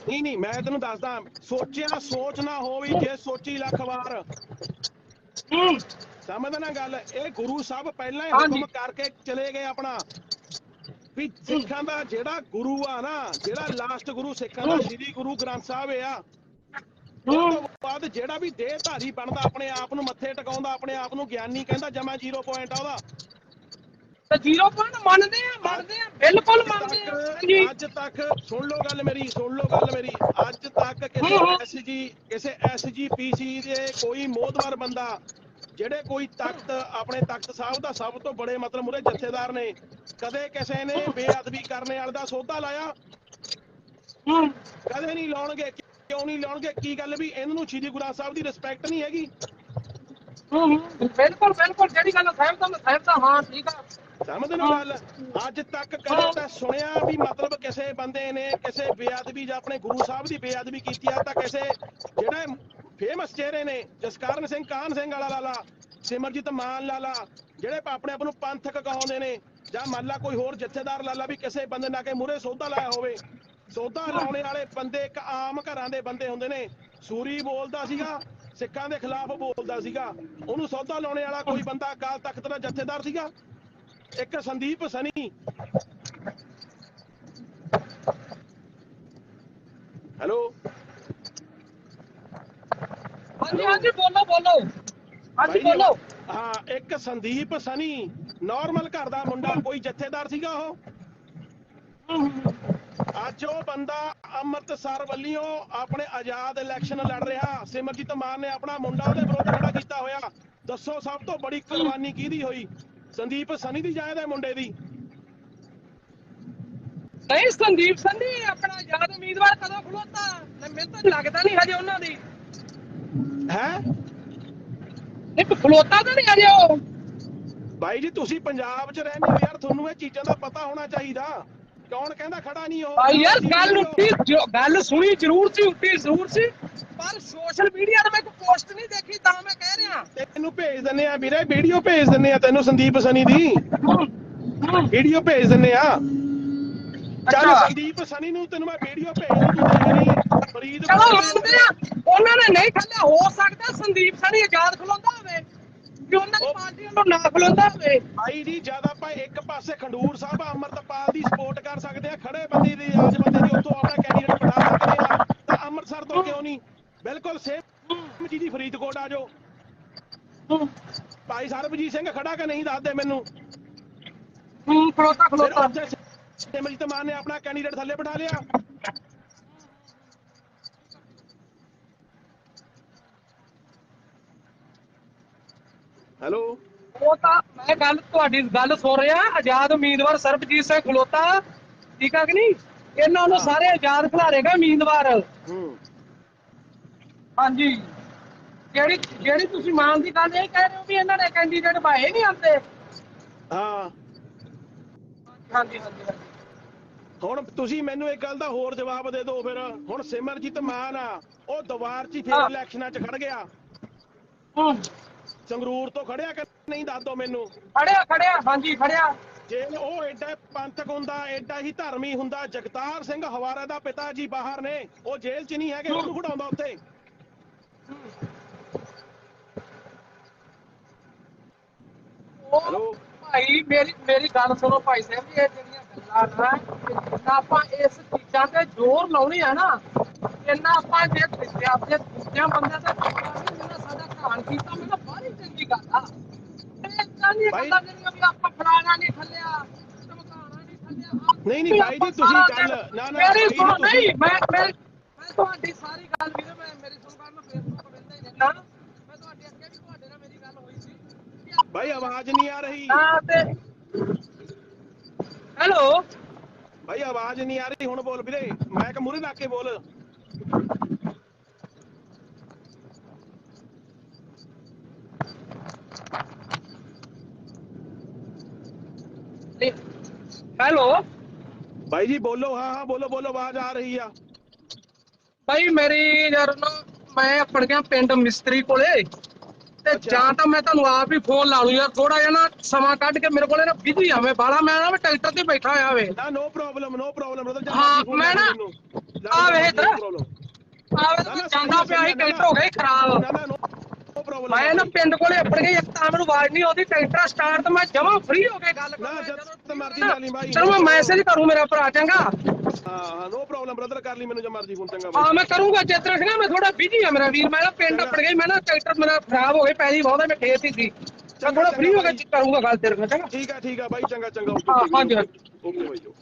[SPEAKER 2] ਨਹੀਂ ਨਹੀਂ ਮੈਂ ਤੈਨੂੰ ਦੱਸਦਾ ਸੋਚਿਆ ਸੋਚ ਨਾ ਹੋਵੇ ਜੇ ਸੋਚੀ ਲੱਖ ਵਾਰ।
[SPEAKER 1] ਹੂੰ।
[SPEAKER 2] ਸਮਝਦਾ ਨਾ ਗੱਲ ਇਹ ਗੁਰੂ ਸਾਹਿਬ ਪਹਿਲਾਂ ਹੀ
[SPEAKER 1] ਹਾਂਜੀ।
[SPEAKER 2] ਹੁਕਮ ਕਰਕੇ ਚਲੇ ਗਏ ਆਪਣਾ। ਵੀ ਸਿੱਖਾਂ ਦਾ ਜਿਹੜਾ ਗੁਰੂ ਆ ਨਾ ਜਿਹੜਾ ਲਾਸਟ ਗੁਰੂ ਸਿੱਖਾਂ ਦਾ
[SPEAKER 1] ਹੂੰ।
[SPEAKER 2] ਸ੍ਰੀ ਗੁਰੂ ਗ੍ਰੰਥ ਸਾਹਿਬ ਆ
[SPEAKER 1] ਹੂੰ।
[SPEAKER 2] ਉਸ ਤੋਂ ਬਾਅਦ ਜਿਹੜਾ ਵੀ ਦੇਹਧਾਰੀ ਬਣਦਾ ਆਪਣੇ ਆਪ ਨੂੰ ਮੱਥੇ ਟਿਕਾਉਂਦਾ ਆਪਣੇ ਆਪ ਨੂੰ ਗਿਆਨੀ ਕਹਿੰਦਾ ਜਮਾ 0 ਪੁਆਇੰਟ ਆ ਉਹਦਾ।
[SPEAKER 1] ਤੇ ਜ਼ੀਰੋ ਪੁਆਇੰਟ ਮੰਨਦੇ ਆ ਮੰਨਦੇ ਆ ਬਿਲਕੁਲ ਮੰਨਦੇ ਆ। ਹਾਂਜੀ।
[SPEAKER 2] ਅੱਜ ਤੱਕ ਸੁਣ ਲਓ ਗੱਲ ਮੇਰੀ ਸੁਣ ਲਓ ਗੱਲ ਮੇਰੀ। ਅੱਜ ਤੱਕ ਕਿਸੇ। ਐਸਜੀ ਕਿਸੇ ਐਸਜੀਪੀਸੀ ਦੇ ਕੋਈ ਮੋਹਤਵਾਰ ਬੰਦਾ ਜਿਹੜੇ ਕੋਈ ਤਖਤ ਆਪਣੇ ਤਖਤ ਸਾਹਿਬ ਦਾ ਸਭ ਤੋਂ ਬੜੇ ਮਤਲਬ ਮੁਰੇ ਜਥੇਦਾਰ ਨੇ ਕਦੇ ਕਿਸੇ ਨੇ ਬੇਅਦਬੀ ਕਰਨੇ ਵਾਲੇ ਦਾ ਸੌਦਾ ਲਾਇਆ? ਕਦੇ ਨਹੀਂ ਲਾਉਣਗੇ ਕਿਉਂ ਨਹੀਂ ਲਾਉਣਗੇ? ਕੀ ਗੱਲ ਵੀ ਇਹਨਾਂ ਨੂੰ ਸ਼੍ਰੀ ਗੁਰੂ ਸਾਹਿਬ ਦੀ ਰਿਸਪੈਕਟ ਨਹੀਂ ਹੈਗੀ?
[SPEAKER 1] ਬਿਲਕੁਲ ਬਿਲਕੁਲ। ਜਿਹੜੀ ਗੱਲ ਸਾਹਿਬ ਦਾ ਸਾਹਿਬ ਦਾ ਹਾਂ ਠੀਕ ਆ।
[SPEAKER 2] ਸਮਝਦੇ ਹੋ ਗੱਲ। ਅੱਜ ਤੱਕ ਕਦੇ ਤਾਂ ਸੁਣਿਆ ਵੀ ਮਤਲਬ ਕਿਸੇ ਬੰਦੇ ਨੇ ਕਿਸੇ ਬੇਅਦਬੀ ਜਾਂ ਆਪਣੇ ਗੁਰੂ ਸਾਹਿਬ ਦੀ ਬੇਅਦਬੀ ਕੀਤੀ ਆ ਤਾਂ ਕਿਸੇ ਜਿਹੜੇ ਫੇਮਸ ਚਿਹਰੇ ਨੇ ਜਸਕਰਨ ਸਿੰਘ ਕਾਹਨ ਸਿੰਘ ਵਾਲਾ ਲਾਲਾ ਸਿਮਰਜੀਤ ਮਾਨ ਲਾਲਾ ਜਿਹੜੇ ਆਪਣੇ ਆਪ ਨੂੰ ਪੰਥਕ ਕਹਾਉਂਦੇ ਨੇ ਜਾਂ ਮੰਨ ਲਾ ਕੋਈ ਹੋਰ ਜਥੇਦਾਰ ਲਾਲਾ ਵੀ ਕਿਸੇ ਬੰਦੇ ਨਾਲ ਕੇ ਮੂਰੇ ਸੌਦਾ ਲਾਇਆ ਹੋਵੇ ਸੌਦਾ ਲਾਉਣੇ ਵਾਲੇ ਬੰਦੇ ਇੱਕ ਆਮ ਘਰਾਂ ਦੇ ਬੰਦੇ ਹੁੰਦੇ ਨੇ। ਸੂਰੀ ਬੋਲਦਾ ਸੀਗਾ ਸਿੱਖਾਂ ਦੇ ਖਿਲਾਫ ਬੋਲਦਾ ਸੀਗਾ। ਉਹਨੂੰ ਸੌਦਾ ਲਾਉਣੇ ਵਾਲਾ ਕੋਈ ਬੰਦਾ ਅਕਾਲ ਤਖਤ ਦਾ ਜਥੇਦਾਰ ਸੀਗਾ। ਇੱਕ ਸੰਦੀਪ ਸਨੀ। ਹੈਲੋ।
[SPEAKER 1] ਹਾਂਜੀ ਹਾਂਜੀ ਬੋਲੋ ਬੋਲੋ। ਹਾਂਜੀ ਬੋਲੋ।
[SPEAKER 2] ਹਾਂ ਇੱਕ ਸੰਦੀਪ ਸਨੀ ਨਾਰਮਲ ਘਰ ਦਾ ਮੁੰਡਾ ਕੋਈ ਜਥੇਦਾਰ ਸੀਗਾ ਉਹ? ਅੱਜ ਉਹ ਬੰਦਾ ਅੰਮ੍ਰਿਤਸਰ ਵੱਲੋਂ ਆਪਣੇ ਆਜ਼ਾਦ ਇਲੈਕਸ਼ਨ ਲੜ ਰਿਹਾ। ਸਿਮਰਜੀਤ ਮਾਨ ਨੇ ਆਪਣਾ ਮੁੰਡਾ ਉਹਦੇ ਵਿਰੁੱਧ ਖੜਾ ਕੀਤਾ ਹੋਇਆ। ਦੱਸੋ ਸਭ ਤੋਂ ਬੜੀ ਕੁਰਬਾਨੀ ਕਿਹਦੀ ਹੋਈ? ਸੰਦੀਪ ਸਨੀ ਦੀ ਜਾਇਦ ਹੈ ਮੁੰਡੇ ਦੀ?
[SPEAKER 1] ਨਹੀਂ ਸੰਦੀਪ ਸੰਧੀ ਆਪਣਾ ਯਾਦ ਉਮੀਦਵਾਰ ਕਦੋਂ ਖਲੋਤਾ? ਮੈਨੂੰ ਤਾਂ ਲੱਗਦਾ ਨਹੀਂ ਹਜੇ ਉਹਨਾਂ ਦੀ।
[SPEAKER 2] ਹੈ?
[SPEAKER 1] ਨਹੀਂ ਖਲੋਤਾ ਤਾਂ ਨਹੀਂ ਅਜੇ ਉਹ।
[SPEAKER 2] ਬਾਈ ਜੀ ਤੁਸੀਂ ਪੰਜਾਬ 'ਚ ਰਹਿੰਦੇ ਹੋ ਯਾਰ ਤੁਹਾਨੂੰ ਇਹ ਚੀਜ਼ਾਂ ਦਾ ਪਤਾ ਹੋਣਾ ਚਾਹੀਦਾ। ਕੌਣ ਕਹਿੰਦਾ ਖੜਾ ਨਹੀਂ ਹੋ
[SPEAKER 1] ਭਾਈ ਯਾਰ ਗੱਲ ਉੱਠੀ ਜੋ- ਗੱਲ ਸੁਣੀ ਜ਼ਰੂਰ ਸੀ ਉੱਠੀ ਜ਼ਰੂਰ ਸੀ। ਪਰ ਸੋਸ਼ਲ ਮੀਡੀਆ ਤੇ ਮੈਂ ਕੋਈ ਪੋਸਟ ਨਹੀਂ ਦੇਖੀ ਤਾਂ ਮੈਂ ਕਹਿ ਰਿਹਾ।
[SPEAKER 2] ਤੈਨੂੰ ਭੇਜ ਦਿੰਨੇ ਆ ਵੀਰੇ ਵੀਡੀਓ ਭੇਜ ਦਿੰਨੇ ਆ ਤੈਨੂੰ ਸੰਦੀਪ ਸਨੀ ਦੀ।
[SPEAKER 1] ਹਮ,
[SPEAKER 2] ਵੀਡੀਓ ਭੇਜ ਦਿੰਨੇ ਆ। ਚੱਲ
[SPEAKER 1] ਅੱਛਾ।
[SPEAKER 2] ਸੰਦੀਪ ਸਨੀ ਨੂੰ ਤੈਨੂੰ ਮੈਂ ਵੀਡੀਓ ਭੇਜ ਦਿੱਤੀ ਤੂੰ ਦੇਖ ਲਈ ਫਰੀਦ
[SPEAKER 1] ਚਲੋ ਮੰਨਦੇ ਆ। ਉਹਨਾਂ ਨੇ ਨਹੀਂ ਖੱਲਿਆ ਹੋ ਸਕਦਾ ਸੰਦੀਪ ਸਣੀ ਆਜ਼ਾਦ ਖਲੋਂਦਾ ਹੋਵੇ। ਕਿ ਉਹਨਾਂ ਦੀ ਪਾਰਟੀ ਨੂੰ ਨਾ ਖਲੋਂਦਾ ਹੋਵੇ।
[SPEAKER 2] ਭਾਈ ਜੀ ਜਦ ਆਪਾਂ ਇੱਕ ਪਾਸੇ ਖੰਡੂਰ ਸਾਹਿਬ ਅਮਰਤਪਾਲ ਦੀ ਸਪੋਰਟ ਕਰ ਸਕਦੇ ਆ। ਖੜੇ ਬੰਦੇ ਦੀ ਆਜ ਬੰਦੇ ਦੀ ਉੱਥੋਂ ਆਪਣਾ ਕੈਂਡੀਡੇਟ ਬਿਠਾ ਸਕਦੇ ਆ। ਤਾਂ ਅੰਮ੍ਰਿਤਸਰ ਤੋਂ ਕਿਉਂ ਨਹੀਂ? ਬਿਲਕੁਲ ਸੇਮ ਜੀ ਦੀ ਫਰੀਦਕੋਟ ਆ ਜਾਓ। ਭਾਈ ਸਰਬਜੀਤ ਸਿੰਘ ਖੜਾ ਕਿ ਨਹੀਂ ਦੱਸਦੇ ਮੈਨੂੰ?
[SPEAKER 1] ਹਮ, ਖਲੋਤਾ ਖਲੋਤਾ।
[SPEAKER 2] ਸਿਮਰਜੀਤ ਮਾਨ ਨੇ ਆਪਣਾ ਕੈਂਡੀਡੇਟ ਥੱਲੇ ਬਿਠਾ ਲਿਆ। ਹੈਲੋ।
[SPEAKER 1] ਉਹ ਤਾਂ ਮੈਂ ਗੱਲ ਤੁਹਾਡੀ ਗੱਲ ਸੁਣ ਰਿਹਾ ਆਜ਼ਾਦ ਉਮੀਦਵਾਰ ਸਰਬਜੀਤ ਸਿੰਘ ਖਲੋਤਾ। ਠੀਕ ਆ ਕਿ ਨਹੀਂ? ਇਹਨਾਂ ਨੂੰ ਸਾਰੇ ਆਜ਼ਾਦ ਖਿਲਾਰੇਗਾ ਉਮੀਦਵਾਰ।
[SPEAKER 2] ਹੂੰ।
[SPEAKER 1] ਹਾਂਜੀ। ਜਿਹੜੀ ਜਿਹੜੀ ਤੁਸੀਂ ਮਾਨ ਦੀ ਗੱਲ ਇਹ ਕਹਿ ਰਹੇ ਹੋ ਵੀ ਇਹਨਾਂ ਦੇ ਕੈਂਡੀਡੇਟ ਭਾਏ ਨਹੀਂ ਆਉਂਦੇ
[SPEAKER 2] ਹਾਂ।
[SPEAKER 1] ਹਾਂਜੀ ਹਾਂਜੀ।
[SPEAKER 2] ਹੁਣ ਤੁਸੀਂ ਮੈਨੂੰ ਇੱਕ ਗੱਲ ਦਾ ਹੋਰ ਜਵਾਬ ਦੇ ਦਿਓ ਫਿਰ। ਹੁਣ ਸਿਮਰਜੀਤ ਮਾਨ ਆ ਉਹ ਦੀਵਾਰ 'ਚ ਹੀ
[SPEAKER 1] ਹਾਂ।
[SPEAKER 2] ਫੇਰ ਇਲੈਕਸ਼ਨਾਂ 'ਚ ਖੜ ਗਿਆ।
[SPEAKER 1] ਹਮ,
[SPEAKER 2] ਸੰਗਰੂਰ ਤੋਂ ਖੜਿਆ ਕਿ ਨਹੀਂ ਦੱਸ ਦਿਓ ਮੈਨੂੰ?
[SPEAKER 1] ਖੜਿਆ ਖੜਿਆ ਹਾਂਜੀ ਖੜਿਆ।
[SPEAKER 2] ਜੇ ਉਹ ਐਡਾ ਪੰਥਕ ਹੁੰਦਾ ਐਡਾ ਹੀ ਧਰਮੀ ਹੁੰਦਾ ਜਗਤਾਰ ਸਿੰਘ ਹਵਾਰਾ ਦਾ ਪਿਤਾ ਜੀ ਬਾਹਰ ਨੇ ਉਹ ਜੇਲ੍ਹ 'ਚ ਨਹੀਂ ਹੈਗੇ ਉਹਨੂੰ ਖੜਾਉਂਦਾ ਉੱਥੇ?
[SPEAKER 1] ਉਹ
[SPEAKER 2] ਹੈਲੋ?
[SPEAKER 1] ਭਾਈ ਮੇਰੀ ਮੇਰੀ ਗੱਲ ਸੁਣੋ ਭਾਈ ਸਾਹਿਬ ਜੀ ਇਹ ਜਿਹੜੀਆਂ ਗੱਲਾਂ ਨਾ ਜਿੰਨਾ ਆਪਾਂ ਇਸ ਚੀਜ਼ਾਂ ਤੇ ਜ਼ੋਰ ਲਾਉਣੀ ਆ ਨਾ ਇੰਨਾ ਆਪਾਂ ਜੇ ਆਪਣੇ ਦੂਜਿਆਂ ਬੰਦਿਆਂ ਤੇ ਘਾਣ ਕੀਤਾ ਮੈਂ ਤਾਂ ਬਾਹਲੀ ਚੰਗੀ ਗੱਲ ਆ। ਤੇ ਇਦਾਂ ਦੀਆਂ
[SPEAKER 2] ਭਾਈ-
[SPEAKER 1] ਗੱਲਾਂ ਜਿਹੜੀਆਂ ਵੀ ਆਪਾਂ ਫਲਾਣਾ ਨਹੀਂ ਥੱਲਿਆ ਨਹੀਂ ਥੱਲਿਆ।
[SPEAKER 2] ਨਹੀਂ, ਭਾਈ ਜੀ, ਤੁਸੀਂ ਗੱਲ- ਨਾ, ਨਾ,
[SPEAKER 1] ਮੇਰੀ ਸੁਣੋ ਨਹੀਂ ਮੈਂ ਮੈਂ ਤੁਹਾਡੀ ਸਾਰੀ ਗੱਲ ਵੀਰੇ ਮੈਂ ਮੇਰੀ ਸੁਣ ਗੱਲ ਮੈਂ ਫੇਸਬੁੱਕ ਵੇਖਦਾ ਹੀ ਰਹਿੰਦਾ ਮੈਂ ਤੁਹਾਡੇ ਅੱਗੇ ਵੀ ਤੁਹਾਡੇ ਨਾਲ ਮੇਰੀ ਗੱਲ ਹੋਈ ਸੀ
[SPEAKER 2] ਭਾਈ ਆਵਾਜ਼ ਨਹੀਂ ਆ ਰਹੀ।
[SPEAKER 1] ਹਾਂ ਤੇ ਹੈਲੋ?
[SPEAKER 2] ਭਾਈ ਆਵਾਜ਼ ਨਹੀਂ ਆ ਰਹੀ। ਹੁਣ ਬੋਲ ਵੀਰੇ। ਮੈਂ ਕਿ ਮੂਰੇ ਲਾ ਕੇ ਬੋਲ।
[SPEAKER 1] ਹੈਲੋ
[SPEAKER 2] ਭਾਈ ਜੀ ਬੋਲੋ ਹਾਂ ਹਾਂ ਬੋਲੋ ਬੋਲੋ ਆਵਾਜ਼ ਆ ਰਹੀ ਆ
[SPEAKER 1] ਭਾਈ ਮੇਰੀ ਯਾਰ ਨਾ ਮੈਂ ਆਪੜ ਗਿਆ ਪਿੰਡ ਮਿਸਤਰੀ ਕੋਲੇ ਤੇ
[SPEAKER 2] ਅੱਛਾ।
[SPEAKER 1] ਜਾਂ ਤਾਂ ਮੈਂ ਤੁਹਾਨੂੰ ਆਪ ਹੀ ਫੋਨ ਲਾ ਲੂ ਯਾਰ ਥੋੜਾ ਜਿਹਾ ਨਾ ਸਮਾਂ ਕੱਢ ਕੇ ਮੇਰੇ ਕੋਲੇ ਨਾ ਬਿਜ਼ੀ ਆ ਮੈਂ ਬਾਲਾ ਮੈਂ ਨਾ ਟਰੈਕਟਰ ਤੇ ਬੈਠਾ ਹੋਇਆ ਵੇ
[SPEAKER 2] ਨਾ no problem no problem brother
[SPEAKER 1] ਹਾਂ, ਮੈਂ ਨਾ- ਆ ਵੇ ਇੱਧਰ। ਆਵੇ ਜਾਂਦਾ ਪਿਆ ਸੀ ਟਰੈਕਟਰ ਹੋ ਗਿਆ ਸੀ ਖਰਾਬ
[SPEAKER 2] ਨਾ ਨਾ ਨੋ ਪ੍ਰੋਬਲਮ
[SPEAKER 1] ਮੈਂ ਨਾ ਪਿੰਡ ਕੋਲੇ ਅੱਪੜ ਗਈ ਇੱਕ ਤਾਂ ਮੈਨੂੰ ਆਵਾਜ਼ ਨਹੀਂ ਆਉਂਦੀ ਟਰੈਕਟਰ ਸਟਾਰਟ ਤੇ ਮੈਂ ਜਮਾ ਫ੍ਰੀ ਹੋ ਕੇ ਗੱਲ
[SPEAKER 2] ਨਾ, ਜਦ ਤੱਕ ਮਰਜ਼ੀ ਕਰ ਲਈ ਬਾਈ।
[SPEAKER 1] ਚਲੋ ਮੈਂ ਮੈਸੇਜ ਕਰੂੰ ਮੇਰਾ ਭਰਾ ਚੰਗਾ?
[SPEAKER 2] ਹਾਂ ਹਾਂ ਨੋ ਪ੍ਰੋਬਲਮ ਬ੍ਰਦਰ ਕਰ ਲਈ ਮੈਨੂੰ ਜੇ ਮਰਜ਼ੀ ਫੋਨ ਚੰਗਾ
[SPEAKER 1] ਹਾਂ ਮੈਂ ਕਰੂੰਗਾ ਚੇਤਰ ਸਿੰਘ ਮੈਂ ਥੋੜਾ ਬਿਜ਼ੀ ਆ ਮੇਰਾ ਵੀਰ ਮੈਂ ਨਾ ਪਿੰਡ ਅੱਪੜ ਗਈ ਮੈਂ ਨਾ ਟਰੈਕਟਰ ਮੇਰਾ ਖਰਾਬ ਹੋ ਗਿਆ ਪੈਰੀ ਬਹੁਤ ਮੈਂ ਖੇਤ ਹੀ ਸੀ। ਥੋੜਾ ਫ੍ਰੀ ਹੋ ਕੇ ਕਰੂੰਗਾ ਗੱਲ ਤੇਰੇ ਨਾਲ ਚੰਗਾ?
[SPEAKER 2] ਠੀਕ ਆ ਠੀਕ ਆ ਬਾਈ ਚੰਗਾ ਚੰਗਾ
[SPEAKER 1] ਹਾਂ, ਹਾਂਜੀ।
[SPEAKER 2] ਓਕੇ ਬਾਈ ਜੀ